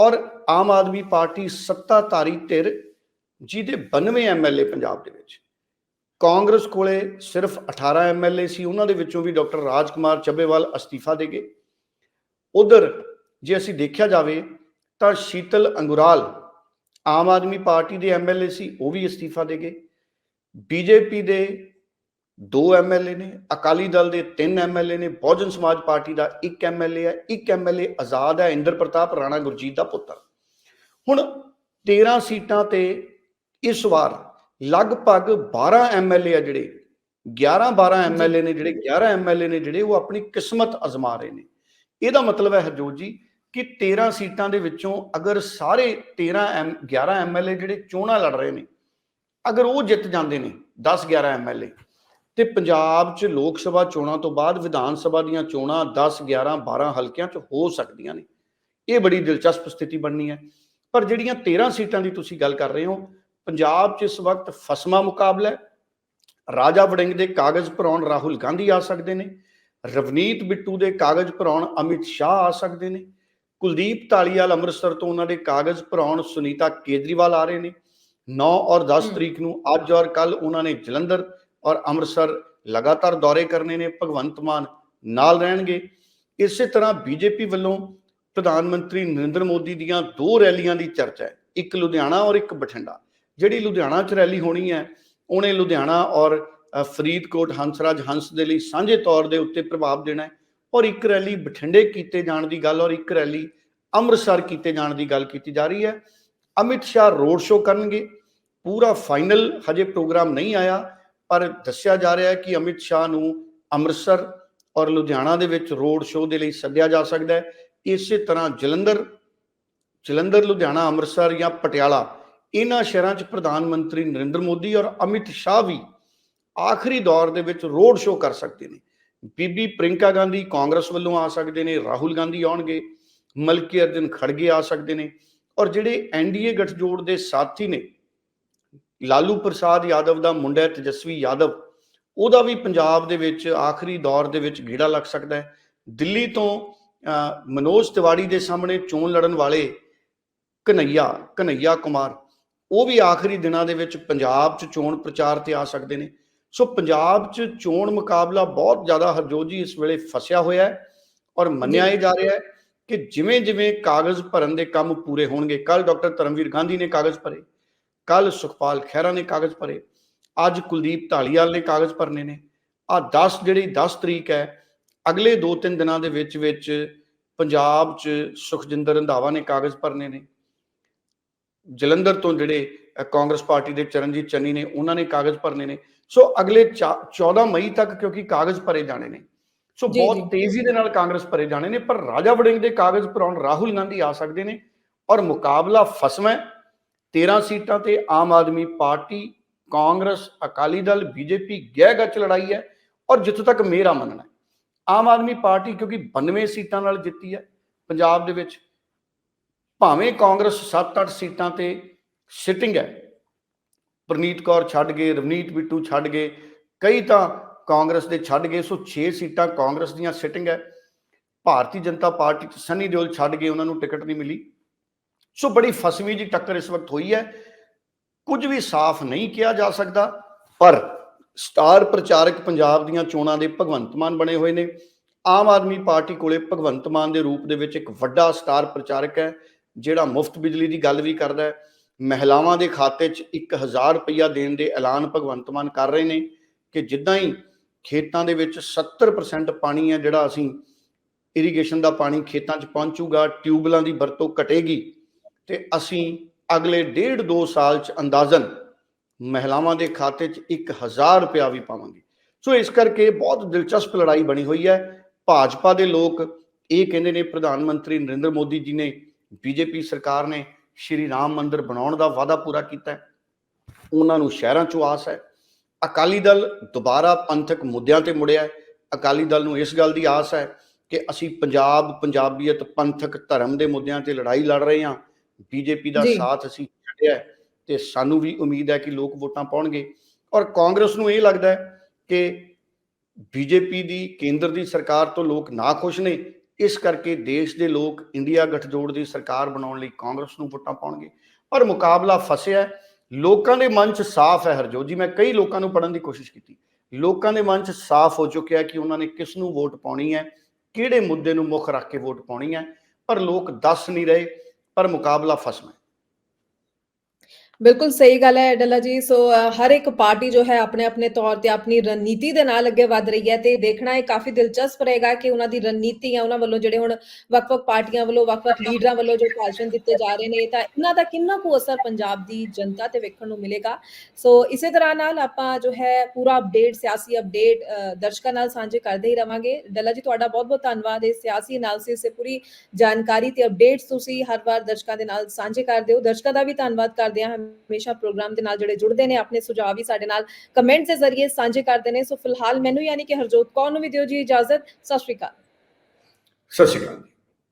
ਔਰ ਆਮ ਆਦਮੀ ਪਾਰਟੀ ਸੱਤਾਧਾਰੀ ਧਿਰ ਜਿਹਦੇ 92 ਐਮਐਲਏ ਪੰਜਾਬ ਦੇ ਵਿੱਚ। ਕਾਂਗਰਸ ਕੋਲੇ ਸਿਰਫ 18 ਐਮਐਲਏ ਸੀ, ਉਹਨਾਂ ਦੇ ਵਿੱਚੋਂ ਵੀ ਡਾਕਟਰ ਰਾਜਕੁਮਾਰ ਚੱਬੇਵਾਲ ਅਸਤੀਫਾ ਦੇ ਗਏ। ਉਧਰ ਜੇ ਅਸੀਂ ਦੇਖਿਆ ਜਾਵੇ ਤਾਂ ਸ਼ੀਤਲ ਅੰਗੁਰਾਲ ਆਮ ਆਦਮੀ ਪਾਰਟੀ ਦੇ ਐਮਐਲਏ ਸੀ, ਉਹ ਵੀ ਅਸਤੀਫਾ ਦੇ ਗਏ। ਬੀਜੇਪੀ ਦੇ ਦੋ ਐਮਐਲਏ ਨੇ, ਅਕਾਲੀ ਦਲ ਦੇ ਤਿੰਨ ਐਮਐਲਏ ਨੇ, ਬਹੁਜਨ ਸਮਾਜ ਪਾਰਟੀ ਦਾ ਇੱਕ ਐਮਐਲਏ ਹੈ, ਇੱਕ ਐਮਐਲਏ ਆਜ਼ਾਦ ਹੈ, ਇੰਦਰ ਪ੍ਰਤਾਪ ਰਾਣਾ ਗੁਰਜੀਤ ਦਾ ਪੁੱਤਰ। ਹੁਣ 13 ਸੀਟਾਂ ਤੇ ਇਸ ਵਾਰ ਲਗਭਗ 12 ਐਮਐਲਏ ਆ ਜਿਹੜੇ 11 12 ਐਮਐਲਏ ਨੇ ਜਿਹੜੇ 11 ਐਮਐਲਏ ਨੇ ਜਿਹੜੇ, ਉਹ ਆਪਣੀ ਕਿਸਮਤ ਅਜ਼ਮਾ ਰਹੇ ਨੇ। ਇਹਦਾ ਮਤਲਬ ਹੈ ਹਰਜੋਤ ਜੀ ਕਿ 13 ਸੀਟਾਂ ਦੇ ਵਿੱਚੋਂ ਅਗਰ ਸਾਰੇ 13 ਐਮ 11 ਐਮਐਲਏ ਜਿਹੜੇ ਚੋਣਾਂ ਲੜ ਰਹੇ ਨੇ, ਅਗਰ ਉਹ ਜਿੱਤ ਜਾਂਦੇ ਨੇ 10 11 ਐਮਐਲਏ ਤੇ ਪੰਜਾਬ 'ਚ ਲੋਕ ਸਭਾ ਚੋਣਾਂ ਤੋਂ ਬਾਅਦ ਵਿਧਾਨ ਸਭਾ ਦੀਆਂ ਚੋਣਾਂ 10 11 12 ਹਲਕਿਆਂ 'ਚ ਹੋ ਸਕਦੀਆਂ ਨੇ। ਇਹ ਬੜੀ ਦਿਲਚਸਪ ਸਥਿਤੀ ਬਣਨੀ ਹੈ। ਪਰ ਜਿਹੜੀਆਂ 13 ਸੀਟਾਂ ਦੀ ਤੁਸੀਂ ਗੱਲ ਕਰ ਰਹੇ ਹੋ ਪੰਜਾਬ 'ਚ ਇਸ ਵਕਤ ਫਸਮਾ ਮੁਕਾਬਲਾ ਹੈ। ਰਾਜਾ ਵੜਿੰਗ ਦੇ ਕਾਗਜ਼ ਭਰਾਉਣ ਰਾਹੁਲ ਗਾਂਧੀ ਆ ਸਕਦੇ ਨੇ। ਰਵਨੀਤ ਬਿੱਟੂ ਦੇ ਕਾਗਜ਼ ਭਰਾਉਣ ਅਮਿਤ ਸ਼ਾਹ ਆ ਸਕਦੇ ਨੇ। ਕੁਲਦੀਪ ਢਾਲੀਵਾਲ ਅੰਮ੍ਰਿਤਸਰ ਤੋਂ ਉਹਨਾਂ ਦੇ ਕਾਗਜ਼ ਭਰਾਉਣ ਸੁਨੀਤਾ ਕੇਜਰੀਵਾਲ ਆ ਰਹੇ ਨੇ। 9 ਔਰ 10 ਹਮ। ਤਰੀਕ ਨੂੰ ਅੱਜ ਔਰ ਕੱਲ ਉਹਨਾਂ ਨੇ ਜਲੰਧਰ ਔਰ ਅੰਮ੍ਰਿਤਸਰ ਲਗਾਤਾਰ ਦੌਰੇ ਕਰਨੇ ਨੇ ਭਗਵੰਤ ਮਾਨ ਨਾਲ ਰਹਿਣਗੇ। ਇਸੇ ਤਰ੍ਹਾਂ ਬੀਜੇਪੀ ਵੱਲੋਂ ਪ੍ਰਧਾਨ ਮੰਤਰੀ ਨਰਿੰਦਰ ਮੋਦੀ ਦੀਆਂ ਦੋ ਰੈਲੀਆਂ ਦੀ ਚਰਚਾ ਹੈ ਇੱਕ ਲੁਧਿਆਣਾ ਔਰ ਇੱਕ ਬਠਿੰਡਾ। ਜਿਹੜੀ ਲੁਧਿਆਣਾ 'ਚ ਰੈਲੀ ਹੋਣੀ ਹੈ ਉਹਨੇ ਲੁਧਿਆਣਾ ਔਰ ਅ, ਫਰੀਦਕੋਟ ਹੰਸਰਾਜ ਹੰਸ ਦੇ ਲਈ ਸਾਂਝੇ ਤੌਰ ਦੇ ਉੱਤੇ ਪ੍ਰਭਾਵ ਦੇਣਾ ਹੈ ਔਰ ਇੱਕ ਰੈਲੀ ਬਠਿੰਡੇ ਕੀਤੇ ਜਾਣ ਦੀ ਗੱਲ ਔਰ ਇੱਕ ਰੈਲੀ ਅੰਮ੍ਰਿਤਸਰ ਕੀਤੇ ਜਾਣ ਦੀ ਗੱਲ ਕੀਤੀ ਜਾ ਰਹੀ ਹੈ। ਅਮਿਤ ਸ਼ਾਹ ਰੋਡ ਸ਼ੋਅ ਕਰਨਗੇ। ਪੂਰਾ ਫਾਈਨਲ ਹਜੇ ਪ੍ਰੋਗਰਾਮ ਨਹੀਂ ਆਇਆ। ਪਰ ਦੱਸਿਆ ਜਾ ਰਿਹਾ ਹੈ ਕਿ ਅਮਿਤ ਸ਼ਾਹ ਨੂੰ ਅੰਮ੍ਰਿਤਸਰ ਔਰ ਲੁਧਿਆਣਾ ਦੇ ਵਿੱਚ ਰੋਡ ਸ਼ੋਅ ਦੇ ਲਈ ਸੱਦਿਆ ਜਾ ਸਕਦਾ ਹੈ। ਇਸੇ ਤਰ੍ਹਾਂ ਜਲੰਧਰ ਜਲੰਧਰ, ਲੁਧਿਆਣਾ, ਅੰਮ੍ਰਿਤਸਰ ਜਾਂ ਪਟਿਆਲਾ ਇਹਨਾਂ ਸ਼ਹਿਰਾਂ 'ਚ ਪ੍ਰਧਾਨ ਮੰਤਰੀ ਨਰਿੰਦਰ ਮੋਦੀ ਔਰ ਅਮਿਤ ਸ਼ਾਹ ਵੀ ਆਖਰੀ ਦੌਰ ਦੇ ਵਿੱਚ ਰੋਡ ਸ਼ੋਅ ਕਰ ਸਕਦੇ ਨੇ। ਬੀਬੀ ਪ੍ਰਿੰਕਾ ਗਾਂਧੀ ਕਾਂਗਰਸ ਵੱਲੋਂ ਆ ਸਕਦੇ ਨੇ, ਰਾਹੁਲ ਗਾਂਧੀ ਆਉਣਗੇ ਮਲਕੀ ਅਰਜਨ ਖੜਗੇ ਆ ਸਕਦੇ ਨੇ ਔਰ ਜਿਹੜੇ ਐਨਡੀਏ ਗਠਜੋੜ ਦੇ ਸਾਥੀ ਨੇ ਲਾਲੂ ਪ੍ਰਸਾਦ ਯਾਦਵ ਦਾ ਮੁੰਡਾ ਹੈ ਤੇਜਸਵੀ ਯਾਦਵ। ਉਹਦਾ ਵੀ ਪੰਜਾਬ ਦੇ ਵਿੱਚ ਆਖਰੀ ਦੌਰ ਦੇ ਵਿੱਚ ਗੇੜਾ ਲੱਗ ਸਕਦਾ ਹੈ। ਦਿੱਲੀ ਤੋਂ ਮਨੋਜ ਤਿਵਾੜੀ ਦੇ ਸਾਹਮਣੇ ਚੋਣ ਲੜਨ ਵਾਲੇ ਕਨਈਆ ਕਨਈਆ ਕੁਮਾਰ। ਉਹ ਵੀ ਆਖਰੀ ਦਿਨਾਂ ਦੇ ਵਿੱਚ ਪੰਜਾਬ 'ਚ ਚੋਣ ਪ੍ਰਚਾਰ ਤੇ ਆ ਸਕਦੇ ਨੇ। ਸੋ ਪੰਜਾਬ 'ਚ ਚੋਣ ਮੁਕਾਬਲਾ ਬਹੁਤ ਜ਼ਿਆਦਾ ਹਰਜੋਤ ਜੀ ਇਸ ਵੇਲੇ ਫਸਿਆ ਹੋਇਆ ਹੈ ਔਰ ਮੰਨਿਆ ਇਹ ਜਾ ਰਿਹਾ ਹੈ ਕਿ ਜਿਵੇਂ ਜਿਵੇਂ ਕਾਗਜ਼ ਭਰਨ ਦੇ ਕੰਮ ਪੂਰੇ ਹੋਣਗੇ। ਕੱਲ ਡਾਕਟਰ ਧਰਮਵੀਰ ਗਾਂਧੀ ਨੇ ਕਾਗਜ਼ ਭਰੇ। ਕੱਲ ਸੁਖਪਾਲ ਖਹਿਰਾ ਨੇ ਕਾਗਜ਼ ਭਰੇ ਅੱਜ ਕੁਲਦੀਪ ਢਾਲੀਵਾਲ ਨੇ ਕਾਗਜ਼ ਭਰਨੇ ਨੇ ਆ 10 ਜਿਹੜੀ 10 ਤਰੀਕ ਹੈ ਅਗਲੇ 2-3 ਦਿਨਾਂ ਦੇ ਵਿੱਚ ਵਿੱਚ ਪੰਜਾਬ 'ਚ ਸੁਖਜਿੰਦਰ ਰੰਧਾਵਾ ਨੇ ਕਾਗਜ਼ ਭਰਨੇ ਨੇ ਜਲੰਧਰ ਤੋਂ ਜਿਹੜੇ ਕਾਂਗਰਸ ਪਾਰਟੀ ਦੇ ਚਰਨਜੀਤ ਚੰਨੀ ਨੇ ਉਹਨਾਂ ਨੇ ਕਾਗਜ਼ ਭਰਨੇ ਨੇ ਸੋ ਅਗਲੇ ਚਾ- 14 ਮਈ ਤੱਕ ਕਿਉਂਕਿ ਕਾਗਜ਼ ਭਰੇ ਜਾਣੇ ਨੇ ਸੋ ਬਹੁਤ। ਤੇਜ਼ੀ ਦੇ ਨਾਲ ਕਾਂਗਰਸ ਭਰੇ ਜਾਣੇ ਨੇ ਪਰ ਰਾਜਾ ਵੜਿੰਗ ਦੇ ਕਾਗਜ਼ ਭਰਾਉਣ ਰਾਹੁਲ ਗਾਂਧੀ ਆ ਸਕਦੇ ਨੇ ਔਰ ਮੁਕਾਬਲਾ ਫਸਵਾਂ ਹੈ। 13 ਸੀਟਾਂ ਤੇ ਆਮ ਆਦਮੀ ਪਾਰਟੀ, ਕਾਂਗਰਸ, ਅਕਾਲੀ ਦਲ, ਬੀਜੇਪੀ ਗਹਿ ਗੱਚ ਲੜਾਈ ਹੈ ਔਰ ਜਿੱਥੋਂ ਤੱਕ ਮੇਰਾ ਮੰਨਣਾ ਹੈ, ਆਮ ਆਦਮੀ ਪਾਰਟੀ ਕਿਉਂਕਿ 92 ਸੀਟਾਂ ਨਾਲ ਜਿੱਤੀ ਹੈ, ਪੰਜਾਬ ਦੇ ਵਿੱਚ ਭਾਵੇਂ ਕਾਂਗਰਸ 7-8 ਸੀਟਾਂ ਤੇ ਸਿਟਿੰਗ ਹੈ, ਪ੍ਰਨੀਤ ਕੌਰ ਛੱਡ ਗਏ, ਰਵਨੀਤ ਬਿੱਟੂ ਛੱਡ ਗਏ, ਕਈ ਤਾਂ ਕਾਂਗਰਸ ਦੇ ਛੱਡ ਗਏ, ਸੋ 6 ਸੀਟਾਂ ਕਾਂਗਰਸ ਦੀਆਂ ਸਿਟਿੰਗ ਹੈ, ਭਾਰਤੀ ਜਨਤਾ ਪਾਰਟੀ ਚ ਸਨੀ ਦਿਓਲ ਛੱਡ ਗਏ, ਉਹਨਾਂ ਨੂੰ ਟਿਕਟ ਨਹੀਂ ਮਿਲੀ। ਸੋ ਬੜੀ ਫਸਵੀਂ ਜੀ ਟੱਕਰ ਇਸ ਵਕਤ ਹੋਈ ਹੈ। ਕੁਝ ਵੀ ਸਾਫ਼ ਨਹੀਂ ਕਿਹਾ ਜਾ ਸਕਦਾ, ਪਰ ਸਟਾਰ ਪ੍ਰਚਾਰਕ ਪੰਜਾਬ ਦੀਆਂ ਚੋਣਾਂ ਦੇ ਭਗਵੰਤ ਮਾਨ ਬਣੇ ਹੋਏ ਨੇ। ਆਮ ਆਦਮੀ ਪਾਰਟੀ ਕੋਲੇ ਭਗਵੰਤ ਮਾਨ ਦੇ ਰੂਪ ਦੇ ਵਿੱਚ ਇੱਕ ਵੱਡਾ ਸਟਾਰ ਪ੍ਰਚਾਰਕ ਹੈ, ਜਿਹੜਾ ਮੁਫਤ ਬਿਜਲੀ ਦੀ ਗੱਲ ਵੀ ਕਰਦਾ ਹੈ। ਮਹਿਲਾਵਾਂ ਦੇ ਖਾਤੇ 'ਚ 1000 ਰੁਪਇਆ ਦੇਣ ਦੇ ਐਲਾਨ ਭਗਵੰਤ ਮਾਨ ਕਰ ਰਹੇ ਨੇ ਕਿ ਜਿੱਦਾਂ ਹੀ ਖੇਤਾਂ ਦੇ ਵਿੱਚ 70% ਪਾਣੀ ਹੈ, ਜਿਹੜਾ ਅਸੀਂ ਇਰੀਗੇਸ਼ਨ ਦਾ ਪਾਣੀ ਖੇਤਾਂ 'ਚ ਪਹੁੰਚੂਗਾ ਟਿਊਬਲਾਂ ਦੀ ਵਰਤੋਂ ਘਟੇਗੀ। ਤੇ ਅਸੀਂ ਅਗਲੇ ਡੇਢ ਦੋ ਸਾਲ 'ਚ ਅੰਦਾਜ਼ਨ ਮਹਿਲਾਵਾਂ ਦੇ ਖਾਤੇ 'ਚ 1000 ਰੁਪਇਆ ਵੀ ਪਾਵਾਂਗੇ। ਸੋ ਇਸ ਕਰਕੇ ਬਹੁਤ ਦਿਲਚਸਪ ਲੜਾਈ ਬਣੀ ਹੋਈ ਹੈ। ਭਾਜਪਾ ਦੇ ਲੋਕ ਇਹ ਕਹਿੰਦੇ ਨੇ, ਪ੍ਰਧਾਨ ਮੰਤਰੀ ਨਰਿੰਦਰ ਮੋਦੀ ਜੀ ਨੇ, ਬੀਜੇਪੀ ਸਰਕਾਰ ਨੇ ਸ਼੍ਰੀ ਰਾਮ ਮੰਦਿਰ ਬਣਾਉਣ ਦਾ ਵਾਅਦਾ ਪੂਰਾ ਕੀਤਾ ਹੈ। ਉਹਨਾਂ ਨੂੰ ਸ਼ਹਿਰਾਂ 'ਚੋਂ ਆਸ ਹੈ। ਅਕਾਲੀ ਦਲ ਦੁਬਾਰਾ ਪੰਥਕ ਮੁੱਦਿਆਂ ਤੇ ਮੁੜਿਆ ਹੈ। ਅਕਾਲੀ ਦਲ ਨੂੰ ਇਸ ਗੱਲ ਦੀ ਆਸ ਹੈ ਕਿ ਅਸੀਂ ਪੰਜਾਬ, ਪੰਜਾਬੀਅਤ, ਪੰਥਕ ਧਰਮ ਦੇ ਮੁੱਦਿਆਂ ਤੇ ਲੜਾਈ ਲੜ ਰਹੇ ਹਾਂ। ਬੀਜੇਪੀ ਦਾ। ਸਾਥ ਅਸੀਂ ਛੱਡਿਆ ਤੇ ਸਾਨੂੰ ਵੀ ਉਮੀਦ ਹੈ ਕਿ ਲੋਕ ਵੋਟਾਂ ਪਾਉਣਗੇ ਔਰ ਕਾਂਗਰਸ ਨੂੰ ਇਹ ਲੱਗਦਾ ਹੈ ਕਿ ਬੀਜੇਪੀ ਦੀ ਕੇਂਦਰ ਦੀ ਸਰਕਾਰ ਤੋਂ ਲੋਕ ਨਾ ਖੁਸ਼ ਨੇ ਇਸ ਕਰਕੇ ਦੇਸ਼ ਦੇ ਲੋਕ ਇੰਡੀਆ ਗਠਜੋੜ ਦੀ ਸਰਕਾਰ ਬਣਾਉਣ ਲਈ ਕਾਂਗਰਸ ਨੂੰ ਵੋਟਾਂ ਪਾਉਣਗੇ ਪਰ ਮੁਕਾਬਲਾ ਫਸਿਆ। ਲੋਕਾਂ ਦੇ ਮਨ 'ਚ ਸਾਫ਼ ਹੈ ਹਰਜੋਤ ਜੀ ਮੈਂ ਕਈ ਲੋਕਾਂ ਨੂੰ ਪੜਨ ਦੀ ਕੋਸ਼ਿਸ਼ ਕੀਤੀ ਲੋਕਾਂ ਦੇ ਮਨ 'ਚ ਸਾਫ਼ ਹੋ ਚੁੱਕਿਆ ਕਿ ਉਹਨਾਂ ਨੇ ਕਿਸ ਨੂੰ ਵੋਟ ਪਾਉਣੀ ਹੈ ਕਿਹੜੇ ਮੁੱਦੇ ਨੂੰ ਮੁੱਖ ਰੱਖ ਕੇ ਵੋਟ ਪਾਉਣੀ ਹੈ ਪਰ ਲੋਕ ਦੱਸ ਨਹੀਂ ਰਹੇ ਪਰ ਮੁਕਾਬਲਾ ਫਸਵਾ ਹੈ। ਬਿਲਕੁਲ ਸਹੀ ਗੱਲ ਹੈ ਡੱਲਾ ਜੀ। ਸੋ ਹਰ ਇੱਕ ਪਾਰਟੀ ਜੋ ਹੈ ਆਪਣੇ ਆਪਣੇ ਤੌਰ ਤੇ ਆਪਣੀ ਰਣਨੀਤੀ ਦੇ ਨਾਲ ਅੱਗੇ ਵਧ ਰਹੀ ਹੈ ਤੇ ਦੇਖਣਾ ਇਹ ਕਾਫੀ ਦਿਲਚਸਪ ਰਹੇਗਾ ਕਿ ਉਹਨਾਂ ਦੀ ਰਣਨੀਤੀ ਹੈ, ਉਹਨਾਂ ਵੱਲੋਂ ਜਿਹੜੇ ਹੁਣ ਵੱਖ-ਵੱਖ ਪਾਰਟੀਆਂ ਵੱਲੋਂ, ਵੱਖ-ਵੱਖ ਲੀਡਰਾਂ ਵੱਲੋਂ ਜੋ ਭਾਸ਼ਣ ਦਿੱਤੇ ਜਾ ਰਹੇ ਨੇ, ਤਾਂ ਇਹਨਾਂ ਦਾ ਕਿੰਨਾ ਕੁ ਅਸਰ ਪੰਜਾਬ ਦੀ ਜਨਤਾ ਤੇ ਵੇਖਣ ਨੂੰ ਮਿਲੇਗਾ। ਸੋ ਇਸੇ ਤਰ੍ਹਾਂ ਨਾਲ ਆਪਾਂ ਜੋ ਹੈ ਪੂਰਾ ਅਪਡੇਟ ਸਿਆਸੀ ਅਪਡੇਟ ਦਰਸ਼ਕਾਂ ਨਾਲ ਸਾਂਝੇ ਕਰਦੇ ਹੀ ਰਵਾਂਗੇ। ਡੱਲਾ ਜੀ, ਤੁਹਾਡਾ ਬਹੁਤ-ਬਹੁਤ ਧੰਨਵਾਦ। ਇਸ ਸਿਆਸੀ ਅਨਾਲਿਸਿਸ ਤੇ ਪੂਰੀ ਜਾਣਕਾਰੀ ਤੇ ਅਪਡੇਟਸ ਤੁਸੀਂ ਹਰ ਵਾਰ ਦਰਸ਼ਕਾਂ ਦੇ ਨਾਲ ਸਾਂਝੇ ਕਰਦੇ ਹੋ। ਦਰਸ਼ਕਾਂ ਦਾ ਵੀ ਧੰਨਵਾਦ ਕਰਦੇ ਹਾਂ। ਹਮੇਸ਼ਾ ਪ੍ਰੋਗਰਾਮ ਦੇ ਨਾਲ ਜਿਹੜੇ ਜੁੜਦੇ ਨੇ, ਆਪਣੇ ਸੁਝਾਅ ਵੀ ਸਾਡੇ ਨਾਲ ਕਮੈਂਟਸ ਦੇ ਜ਼ਰੀਏ ਸਾਂਝੇ ਕਰਦੇ ਨੇ। ਸੋ ਫਿਲਹਾਲ ਮੈਨੂੰ ਯਾਨੀ ਕਿ ਹਰਜੋਤ ਕੌਰ ਨੂੰ ਵੀ ਦਿਓ ਜੀ ਇਜਾਜ਼ਤ। ਸਤਿ ਸ਼੍ਰੀ ਅਕਾਲ। ਸਤਿ ਸ਼੍ਰੀ ਅਕਾਲ।